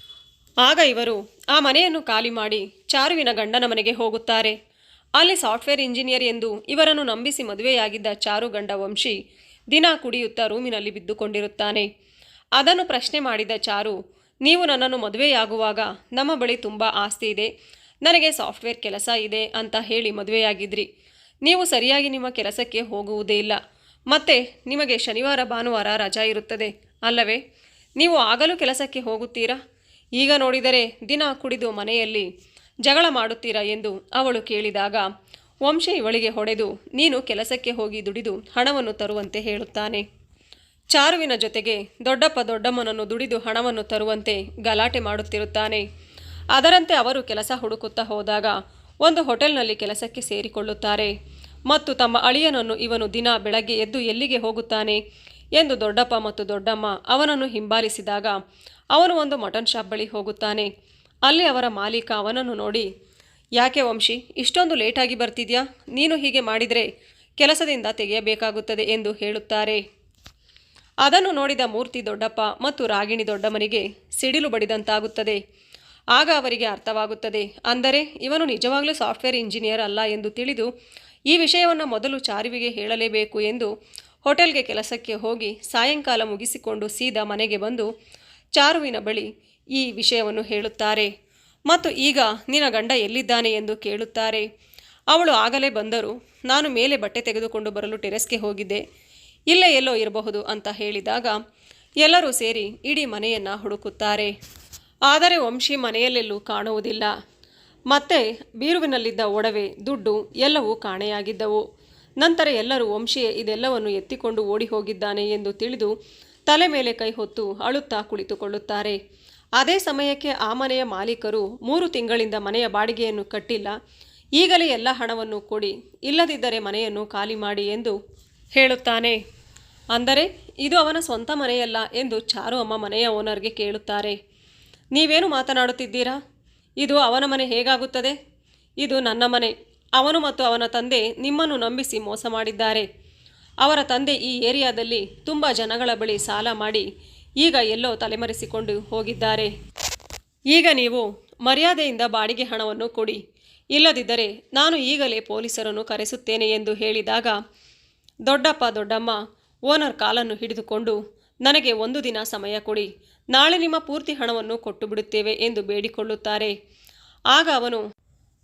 ಆಗ ಇವರು ಆ ಮನೆಯನ್ನು ಖಾಲಿ ಮಾಡಿ ಚಾರುವಿನ ಗಂಡನ ಮನೆಗೆ ಹೋಗುತ್ತಾರೆ. ಅಲ್ಲಿ ಸಾಫ್ಟ್ವೇರ್ ಇಂಜಿನಿಯರ್ ಎಂದು ಇವರನ್ನು ನಂಬಿಸಿ ಮದುವೆಯಾಗಿದ್ದ ಚಾರು ಗಂಡ ವಂಶಿ ದಿನ ಕುಡಿಯುತ್ತಾ ರೂಮಿನಲ್ಲಿ ಬಿದ್ದುಕೊಂಡಿರುತ್ತಾನೆ. ಅದನ್ನು ಪ್ರಶ್ನೆ ಮಾಡಿದ ಚಾರು, ನೀವು ನನ್ನನ್ನು ಮದುವೆಯಾಗುವಾಗ ನಮ್ಮ ಬಳಿ ತುಂಬ ಆಸ್ತಿ ಇದೆ. ನನಗೆ ಸಾಫ್ಟ್ವೇರ್ ಕೆಲಸ ಇದೆ ಅಂತ ಹೇಳಿ ಮದುವೆಯಾಗಿದ್ರಿ. ನೀವು ಸರಿಯಾಗಿ ನಿಮ್ಮ ಕೆಲಸಕ್ಕೆ ಹೋಗುವುದೇ ಇಲ್ಲ. ಮತ್ತೆ ನಿಮಗೆ ಶನಿವಾರ, ಭಾನುವಾರ ರಜಾ ಇರುತ್ತದೆ, ಅಲ್ಲವೇ? ನೀವು ಆಗಲೂ ಕೆಲಸಕ್ಕೆ ಹೋಗುತ್ತೀರಾ? ಈಗ ನೋಡಿದರೆ ದಿನ ಕುಡಿದು ಮನೆಯಲ್ಲಿ ಜಗಳ ಮಾಡುತ್ತೀರಾ ಎಂದು ಅವಳು ಕೇಳಿದಾಗ ವಂಶ ಇವಳಿಗೆ ಹೊಡೆದು, ನೀನು ಕೆಲಸಕ್ಕೆ ಹೋಗಿ ದುಡಿದು ಹಣವನ್ನು ತರುವಂತೆ ಹೇಳುತ್ತಾನೆ. ಚಾರುವಿನ ಜೊತೆಗೆ ದೊಡ್ಡಪ್ಪ ದೊಡ್ಡಮ್ಮನನ್ನು ದುಡಿದು ಹಣವನ್ನು ತರುವಂತೆ ಗಲಾಟೆ ಮಾಡುತ್ತಿರುತ್ತಾನೆ. ಅದರಂತೆ ಅವರು ಕೆಲಸ ಹುಡುಕುತ್ತಾ ಹೋದಾಗ ಒಂದು ಹೋಟೆಲ್ನಲ್ಲಿ ಕೆಲಸಕ್ಕೆ ಸೇರಿಕೊಳ್ಳುತ್ತಾರೆ. ಮತ್ತು ತಮ್ಮ ಅಳಿಯನನ್ನು ಇವನು ದಿನ ಬೆಳಗ್ಗೆ ಎದ್ದು ಎಲ್ಲಿಗೆ ಹೋಗುತ್ತಾನೆ ಎಂದು ದೊಡ್ಡಪ್ಪ ಮತ್ತು ದೊಡ್ಡಮ್ಮ ಅವನನ್ನು ಹಿಂಬಾಲಿಸಿದಾಗ ಅವನು ಒಂದು ಮಟನ್ ಶಾಪ್ ಬಳಿ ಹೋಗುತ್ತಾನೆ. ಅಲ್ಲಿ ಅವರ ಮಾಲೀಕ ಅವನನ್ನು ನೋಡಿ ಯಾಕೆ ವಂಶಿ, ಇಷ್ಟೊಂದು ಲೇಟಾಗಿ ಬರ್ತಿದ್ಯಾ? ನೀನು ಹೀಗೆ ಮಾಡಿದರೆ ಕೆಲಸದಿಂದ ತೆಗೆಯಬೇಕಾಗುತ್ತದೆ ಎಂದು ಹೇಳುತ್ತಾರೆ. ಅದನ್ನು ನೋಡಿದ ಮೂರ್ತಿ ದೊಡ್ಡಪ್ಪ ಮತ್ತು ರಾಗಿಣಿ ದೊಡ್ಡಮ್ಮನಿಗೆ ಸಿಡಿಲು ಬಡಿದಂತಾಗುತ್ತದೆ. ಆಗ ಅವರಿಗೆ ಅರ್ಥವಾಗುತ್ತದೆ, ಅಂದರೆ ಇವನು ನಿಜವಾಗಲೂ ಸಾಫ್ಟ್ವೇರ್ ಇಂಜಿನಿಯರ್ ಅಲ್ಲ ಎಂದು ತಿಳಿದು ಈ ವಿಷಯವನ್ನು ಮೊದಲು ಚಾರುವಿಗೆ ಹೇಳಲೇಬೇಕು ಎಂದು ಹೋಟೆಲ್ಗೆ ಕೆಲಸಕ್ಕೆ ಹೋಗಿ ಸಾಯಂಕಾಲ ಮುಗಿಸಿಕೊಂಡು ಸೀದಾ ಮನೆಗೆ ಬಂದು ಚಾರುವಿನ ಬಳಿ ಈ ವಿಷಯವನ್ನು ಹೇಳುತ್ತಾರೆ. ಮತ್ತು ಈಗ ನಿನ್ನ ಗಂಡ ಎಲ್ಲಿದ್ದಾನೆ ಎಂದು ಕೇಳುತ್ತಾರೆ. ಅವಳು ಆಗಲೇ ಬಂದರು ನಾನು ಮೇಲೆ ಬಟ್ಟೆ ತೆಗೆದುಕೊಂಡು ಬರಲು ಟೆರೆಸ್ಗೆ ಹೋಗಿದ್ದೆ. ಇಲ್ಲೇ ಎಲ್ಲೋ ಇರಬಹುದು ಅಂತ ಹೇಳಿದಾಗ ಎಲ್ಲರೂ ಸೇರಿ ಇಡೀ ಮನೆಯನ್ನು ಹುಡುಕುತ್ತಾರೆ. ಆದರೆ ವಂಶಿ ಮನೆಯಲ್ಲೆಲ್ಲೂ ಕಾಣುವುದಿಲ್ಲ. ಮತ್ತೆ ಬೀರುವಿನಲ್ಲಿದ್ದ ಒಡವೆ, ದುಡ್ಡು ಎಲ್ಲವೂ ಕಾಣೆಯಾಗಿದ್ದವು. ನಂತರ ಎಲ್ಲರೂ ವಂಶಿ ಇದೆಲ್ಲವನ್ನು ಎತ್ತಿಕೊಂಡು ಓಡಿ ಹೋಗಿದ್ದಾನೆ ಎಂದು ತಿಳಿದು ತಲೆ ಮೇಲೆ ಕೈ ಹೊತ್ತು ಅಳುತ್ತಾ ಕುಳಿತುಕೊಳ್ಳುತ್ತಾರೆ. ಅದೇ ಸಮಯಕ್ಕೆ ಆ ಮನೆಯ ಮಾಲೀಕರು ಮೂರು ತಿಂಗಳಿಂದ ಮನೆಯ ಬಾಡಿಗೆಯನ್ನು ಕಟ್ಟಿಲ್ಲ. ಈಗಲೇ ಎಲ್ಲ ಹಣವನ್ನು ಕೊಡಿ, ಇಲ್ಲದಿದ್ದರೆ ಮನೆಯನ್ನು ಖಾಲಿ ಮಾಡಿ ಎಂದು ಹೇಳುತ್ತಾನೆ. ಅಂದರೆ, ಇದು ಅವನ ಸ್ವಂತ ಮನೆಯಲ್ಲ ಎಂದು ಚಾರು ಅಮ್ಮ ಮನೆಯ ಓನರ್ಗೆ ಕೇಳುತ್ತಾರೆ. ನೀವೇನು ಮಾತನಾಡುತ್ತಿದ್ದೀರಾ? ಇದು ಅವನ ಮನೆ ಹೇಗಾಗುತ್ತದೆ? ಇದು ನನ್ನ ಮನೆ. ಅವನು ಮತ್ತು ಅವನ ತಂದೆ ನಿಮ್ಮನ್ನು ನಂಬಿಸಿ ಮೋಸ ಮಾಡಿದ್ದಾರೆ. ಅವರ ತಂದೆ ಈ ಏರಿಯಾದಲ್ಲಿ ತುಂಬ ಜನಗಳ ಬಳಿ ಸಾಲ ಮಾಡಿ ಈಗ ಎಲ್ಲೋ ತಲೆಮರೆಸಿಕೊಂಡು ಹೋಗಿದ್ದಾರೆ. ಈಗ ನೀವು ಮರ್ಯಾದೆಯಿಂದ ಬಾಡಿಗೆ ಹಣವನ್ನು ಕೊಡಿ. ಇಲ್ಲದಿದ್ದರೆ ನಾನು ಈಗಲೇ ಪೊಲೀಸರನ್ನು ಕರೆಸುತ್ತೇನೆ ಎಂದು ಹೇಳಿದಾಗ ದೊಡ್ಡಪ್ಪ ದೊಡ್ಡಮ್ಮ ಓನರ್ ಕಾಲನ್ನು ಹಿಡಿದುಕೊಂಡು, ನನಗೆ ಒಂದು ದಿನ ಸಮಯ ಕೊಡಿ. ನಾಳೆ ನಿಮ್ಮ ಪೂರ್ತಿ ಹಣವನ್ನು ಕೊಟ್ಟು ಬಿಡುತ್ತೇವೆ ಎಂದು ಬೇಡಿಕೊಳ್ಳುತ್ತಾರೆ. ಆಗ ಅವನು,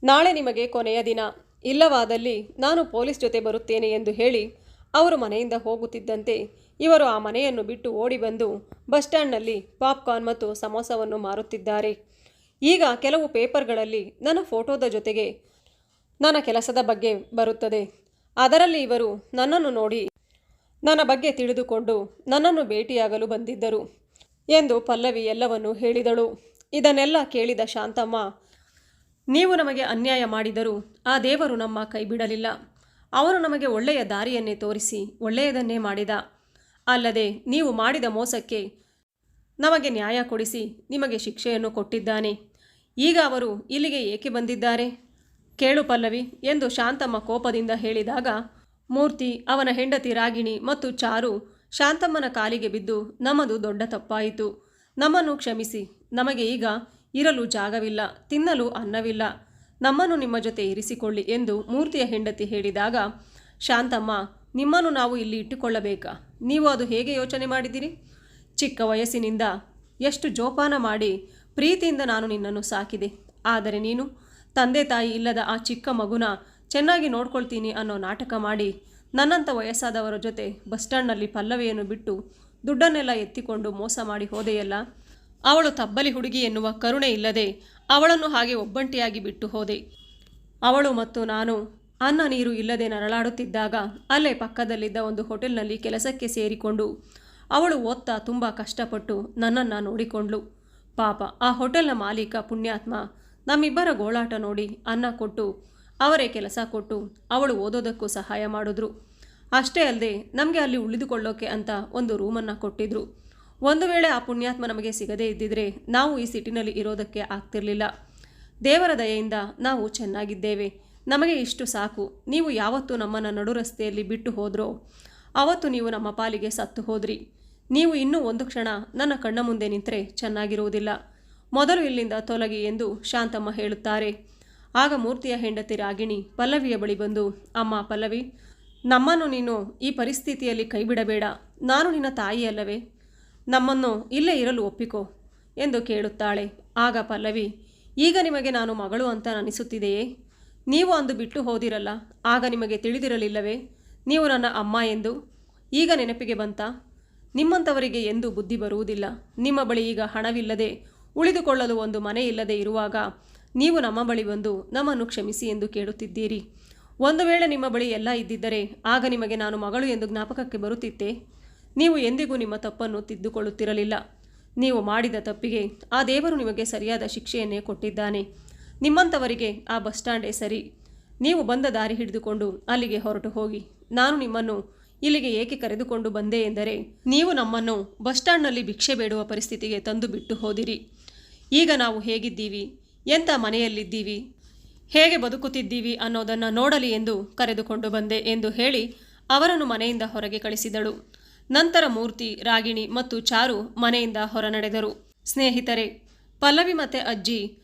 ನಾಳೆ ನಿಮಗೆ ಕೊನೆಯ ದಿನ. ಇಲ್ಲವಾದಲ್ಲಿ ನಾನು ಪೊಲೀಸ್ ಜೊತೆ ಬರುತ್ತೇನೆ ಎಂದು ಹೇಳಿ ಅವರು ಮನೆಯಿಂದ ಹೋಗುತ್ತಿದ್ದಂತೆ ಇವರು ಆ ಮನೆಯನ್ನು ಬಿಟ್ಟು ಓಡಿ ಬಂದು ಬಸ್ ಸ್ಟ್ಯಾಂಡ್ನಲ್ಲಿ ಪಾಪ್ಕಾರ್ನ್ ಮತ್ತು ಸಮೋಸವನ್ನು ಮಾರುತ್ತಿದ್ದಾರೆ. ಈಗ ಕೆಲವು ಪೇಪರ್ಗಳಲ್ಲಿ ನನ್ನ ಫೋಟೋದ ಜೊತೆಗೆ ನನ್ನ ಕೆಲಸದ ಬಗ್ಗೆ ಬರುತ್ತದೆ. ಅದರಲ್ಲಿ ಇವರು ನನ್ನನ್ನು ನೋಡಿ ನನ್ನ ಬಗ್ಗೆ ತಿಳಿದುಕೊಂಡು ನನ್ನನ್ನು ಭೇಟಿಯಾಗಲು ಬಂದಿದ್ದರು ಎಂದು ಪಲ್ಲವಿ ಎಲ್ಲವನ್ನು ಹೇಳಿದಳು. ಇದನ್ನೆಲ್ಲ ಕೇಳಿದ ಶಾಂತಮ್ಮ, ನೀವು ನಮಗೆ ಅನ್ಯಾಯ ಮಾಡಿದರೂ ಆ ದೇವರು ನಮ್ಮ ಕೈ ಬಿಡಲಿಲ್ಲ ಅವನು ನಮಗೆ ಒಳ್ಳೆಯ ದಾರಿಯನ್ನೇ ತೋರಿಸಿ ಒಳ್ಳೆಯದನ್ನೇ ಮಾಡಿದ. ಅಲ್ಲದೆ ನೀವು ಮಾಡಿದ ಮೋಸಕ್ಕೆ ನಮಗೆ ನ್ಯಾಯ ಕೊಡಿಸಿ ನಿಮಗೆ ಶಿಕ್ಷೆಯನ್ನು ಕೊಟ್ಟಿದ್ದಾನೆ. ಈಗ ಅವರು ಇಲ್ಲಿಗೆ ಏಕೆ ಬಂದಿದ್ದಾರೆ? ಕೇಳು ಪಲ್ಲವಿ ಎಂದು ಶಾಂತಮ್ಮ ಕೋಪದಿಂದ ಹೇಳಿದಾಗ, ಮೂರ್ತಿ, ಅವನ ಹೆಂಡತಿ ರಾಗಿಣಿ ಮತ್ತು ಚಾರು ಶಾಂತಮ್ಮನ ಕಾಲಿಗೆ ಬಿದ್ದು, ನಮ್ಮದು ದೊಡ್ಡ ತಪ್ಪಾಯಿತು. ನಮ್ಮನ್ನು ಕ್ಷಮಿಸಿ. ನಮಗೆ ಈಗ ಇರಲು ಜಾಗವಿಲ್ಲ, ತಿನ್ನಲು ಅನ್ನವಿಲ್ಲ. ನಮ್ಮನ್ನು ನಿಮ್ಮ ಜೊತೆ ಇರಿಸಿಕೊಳ್ಳಿ ಎಂದು ಮೂರ್ತಿಯ ಹೆಂಡತಿ ಹೇಳಿದಾಗ, ಶಾಂತಮ್ಮ, ನಿಮ್ಮನ್ನು ನಾವು ಇಲ್ಲಿ ಇಟ್ಟುಕೊಳ್ಳಬೇಕಾ? ನೀವು ಅದು ಹೇಗೆ ಯೋಚನೆ ಮಾಡಿದಿರಿ ಚಿಕ್ಕ ವಯಸ್ಸಿನಿಂದ ಎಷ್ಟು ಜೋಪಾನ ಮಾಡಿ ಪ್ರೀತಿಯಿಂದ ನಾನು ನಿನ್ನನ್ನು ಸಾಕಿದೆ. ಆದರೆ ನೀನು ತಂದೆ ತಾಯಿ ಇಲ್ಲದ ಆ ಚಿಕ್ಕ ಮಗುನ ಚೆನ್ನಾಗಿ ನೋಡ್ಕೊಳ್ತೀನಿ ಅನ್ನೋ ನಾಟಕ ಮಾಡಿ ನನ್ನಂಥ ವಯಸ್ಸಾದವರ ಜೊತೆ ಬಸ್ ಸ್ಟ್ಯಾಂಡ್ನಲ್ಲಿ ಪಲ್ಲವಿಯನ್ನು ಬಿಟ್ಟು ದುಡ್ಡನ್ನೆಲ್ಲ ಎತ್ತಿಕೊಂಡು ಮೋಸ ಮಾಡಿ ಹೋದೆಯಲ್ಲ? ಅವಳು ತಬ್ಬಲಿ ಹುಡುಗಿ ಎನ್ನುವ ಕರುಣೆ ಇಲ್ಲದೆ ಅವಳನ್ನು ಹಾಗೆ ಒಬ್ಬಂಟಿಯಾಗಿ ಬಿಟ್ಟು ಹೋದೆ. ಅವಳು ಮತ್ತು ನಾನು ಅನ್ನ ನೀರು ಇಲ್ಲದೆ ನರಳಾಡುತ್ತಿದ್ದಾಗ ಅಲ್ಲೇ ಪಕ್ಕದಲ್ಲಿದ್ದ ಒಂದು ಹೋಟೆಲ್ನಲ್ಲಿ ಕೆಲಸಕ್ಕೆ ಸೇರಿಕೊಂಡು ಅವಳು ಓದ್ತಾ ತುಂಬ ಕಷ್ಟಪಟ್ಟು ನನ್ನನ್ನು ನೋಡಿಕೊಂಡ್ಳು. ಪಾಪ, ಆ ಹೋಟೆಲ್ನ ಮಾಲೀಕ ಪುಣ್ಯಾತ್ಮ ನಮ್ಮಿಬ್ಬರ ಗೋಳಾಟ ನೋಡಿ ಅನ್ನ ಕೊಟ್ಟು ಅವರೇ ಕೆಲಸ ಕೊಟ್ಟು ಅವಳು ಓದೋದಕ್ಕೂ ಸಹಾಯ ಮಾಡಿದ್ರು. ಅಷ್ಟೇ ಅಲ್ಲದೆ ನಮಗೆ ಅಲ್ಲಿ ಉಳಿದುಕೊಳ್ಳೋಕೆ ಅಂತ ಒಂದು ರೂಮನ್ನು ಕೊಟ್ಟಿದ್ರು. ಒಂದು ವೇಳೆ ಆ ಪುಣ್ಯಾತ್ಮ ನಮಗೆ ಸಿಗದೇ ಇದ್ದಿದ್ರೆ ನಾವು ಈ ಸಿಟಿನಲ್ಲಿ ಇರೋದಕ್ಕೆ ಆಗ್ತಿರಲಿಲ್ಲ. ದೇವರ ದಯೆಯಿಂದ ನಾವು ಚೆನ್ನಾಗಿದ್ದೇವೆ. ನಮಗೆ ಇಷ್ಟು ಸಾಕು. ನೀವು ಯಾವತ್ತು ನಮ್ಮನ್ನು ನಡು ರಸ್ತೆಯಲ್ಲಿ ಬಿಟ್ಟು ಹೋದ್ರೋ, ಅವತ್ತು ನೀವು ನಮ್ಮ ಪಾಲಿಗೆ ಸತ್ತು ಹೋದ್ರಿ. ನೀವು ಇನ್ನೂ ಒಂದು ಕ್ಷಣ ನನ್ನ ಕಣ್ಣ ಮುಂದೆ ನಿಂತರೆ ಚೆನ್ನಾಗಿರುವುದಿಲ್ಲ. ಮೊದಲು ಇಲ್ಲಿಂದ ತೊಲಗಿ ಎಂದು ಶಾಂತಮ್ಮ ಹೇಳುತ್ತಾರೆ. ಆಗ ಮೂರ್ತಿಯ ಹೆಂಡತಿ ರಾಗಿಣಿ ಪಲ್ಲವಿಯ ಬಳಿ ಬಂದು, ಅಮ್ಮ ಪಲ್ಲವಿ, ನಮ್ಮನ್ನು ನೀನು ಈ ಪರಿಸ್ಥಿತಿಯಲ್ಲಿ ಕೈಬಿಡಬೇಡ. ನಾನು ನಿನ್ನ ತಾಯಿ ಅಲ್ಲವೇ. ನಮ್ಮನ್ನು ಇಲ್ಲೇ ಇರಲು ಒಪ್ಪಿಕೋ ಎಂದು ಕೇಳುತ್ತಾಳೆ. ಆಗ ಪಲ್ಲವಿ, ಈಗ ನಿಮಗೆ ನಾನು ಮಗಳು ಅಂತ ಅನಿಸುತ್ತಿದೆಯೇ? ನೀವು ಅಂದು ಬಿಟ್ಟು ಹೋದಿರಲ್ಲ, ಆಗ ನಿಮಗೆ ತಿಳಿದಿರಲಿಲ್ಲವೇ? ನೀವು ನನ್ನ ಅಮ್ಮ ಎಂದು? ಈಗ ನೆನಪಿಗೆ ಬಂತ? ನಿಮ್ಮಂಥವರಿಗೆ ಎಂದೂ ಬುದ್ಧಿ ಬರುವುದಿಲ್ಲ. ನಿಮ್ಮ ಬಳಿ ಈಗ ಹಣವಿಲ್ಲದೆ, ಉಳಿದುಕೊಳ್ಳಲು ಒಂದು ಮನೆ ಇಲ್ಲದೆ ಇರುವಾಗ ನೀವು ನಮ್ಮ ಬಳಿ ಬಂದು ನಮ್ಮನ್ನು ಕ್ಷಮಿಸಿ ಎಂದು ಕೇಳುತ್ತಿದ್ದೀರಿ. ಒಂದು ವೇಳೆ ನಿಮ್ಮ ಬಳಿ ಎಲ್ಲ ಇದ್ದಿದ್ದರೆ, ಆಗ ನಿಮಗೆ ನಾನು ಮಗಳು ಎಂದು ಜ್ಞಾಪಕಕ್ಕೆ ಬರುತ್ತಿತ್ತೆ ನೀವು ಎಂದಿಗೂ ನಿಮ್ಮ ತಪ್ಪನ್ನು ತಿದ್ದುಕೊಳ್ಳುತ್ತಿರಲಿಲ್ಲ. ನೀವು ಮಾಡಿದ ತಪ್ಪಿಗೆ ಆ ದೇವರು ನಿಮಗೆ ಸರಿಯಾದ ಶಿಕ್ಷೆಯನ್ನೇ ಕೊಟ್ಟಿದ್ದಾನೆ. ನಿಮ್ಮಂಥವರಿಗೆ ಆ ಬಸ್ ಸ್ಟ್ಯಾಂಡೇ ಸರಿ. ನೀವು ಬಂದ ದಾರಿ ಹಿಡಿದುಕೊಂಡು ಅಲ್ಲಿಗೆ ಹೊರಟು ಹೋಗಿ. ನಾನು ನಿಮ್ಮನ್ನು ಇಲ್ಲಿಗೆ ಏಕೆ ಕರೆದುಕೊಂಡು ಬಂದೆ ಎಂದರೆ, ನೀವು ನಮ್ಮನ್ನು ಬಸ್ ಸ್ಟ್ಯಾಂಡ್ನಲ್ಲಿ ಭಿಕ್ಷೆ ಬೇಡುವ ಪರಿಸ್ಥಿತಿಗೆ ತಂದು ಬಿಟ್ಟು ಹೋದಿರಿ. ಈಗ ನಾವು ಹೇಗಿದ್ದೀವಿ? ಎಂಥ ಮನೆಯಲ್ಲಿದ್ದೀವಿ? ಹೇಗೆ ಬದುಕುತ್ತಿದ್ದೀವಿ ಅನ್ನೋದನ್ನು ನೋಡಲಿ ಎಂದು ಕರೆದುಕೊಂಡು ಬಂದೆ ಎಂದು ಹೇಳಿ ಅವರನ್ನು ಮನೆಯಿಂದ ಹೊರಗೆ ಕಳಿಸಿದಳು. ನಂತರ ಮೂರ್ತಿ, ರಾಗಿಣಿ ಮತ್ತು ಚಾರು ಮನೆಯಿಂದ ಹೊರನಡೆದರು. ಸ್ನೇಹಿತರೆ, ಪಲ್ಲವಿ ಮತ್ತು ಅಜ್ಜಿ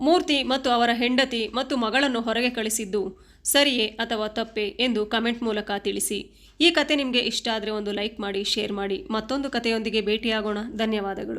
ಮೂರ್ತಿ ಮತ್ತು ಅವರ ಹೆಂಡತಿ ಮತ್ತು ಮಗಳನ್ನು ಹೊರಗೆ ಕಳಿಸಿದ್ದು ಸರಿಯೇ ಅಥವಾ ತಪ್ಪೇ ಎಂದು ಕಮೆಂಟ್ ಮೂಲಕ ತಿಳಿಸಿ. ಈ ಕತೆ ನಿಮಗೆ ಇಷ್ಟ ಆದರೆ ಒಂದು ಲೈಕ್ ಮಾಡಿ, ಶೇರ್ ಮಾಡಿ. ಮತ್ತೊಂದು ಕಥೆಯೊಂದಿಗೆ ಭೇಟಿಯಾಗೋಣ. ಧನ್ಯವಾದಗಳು.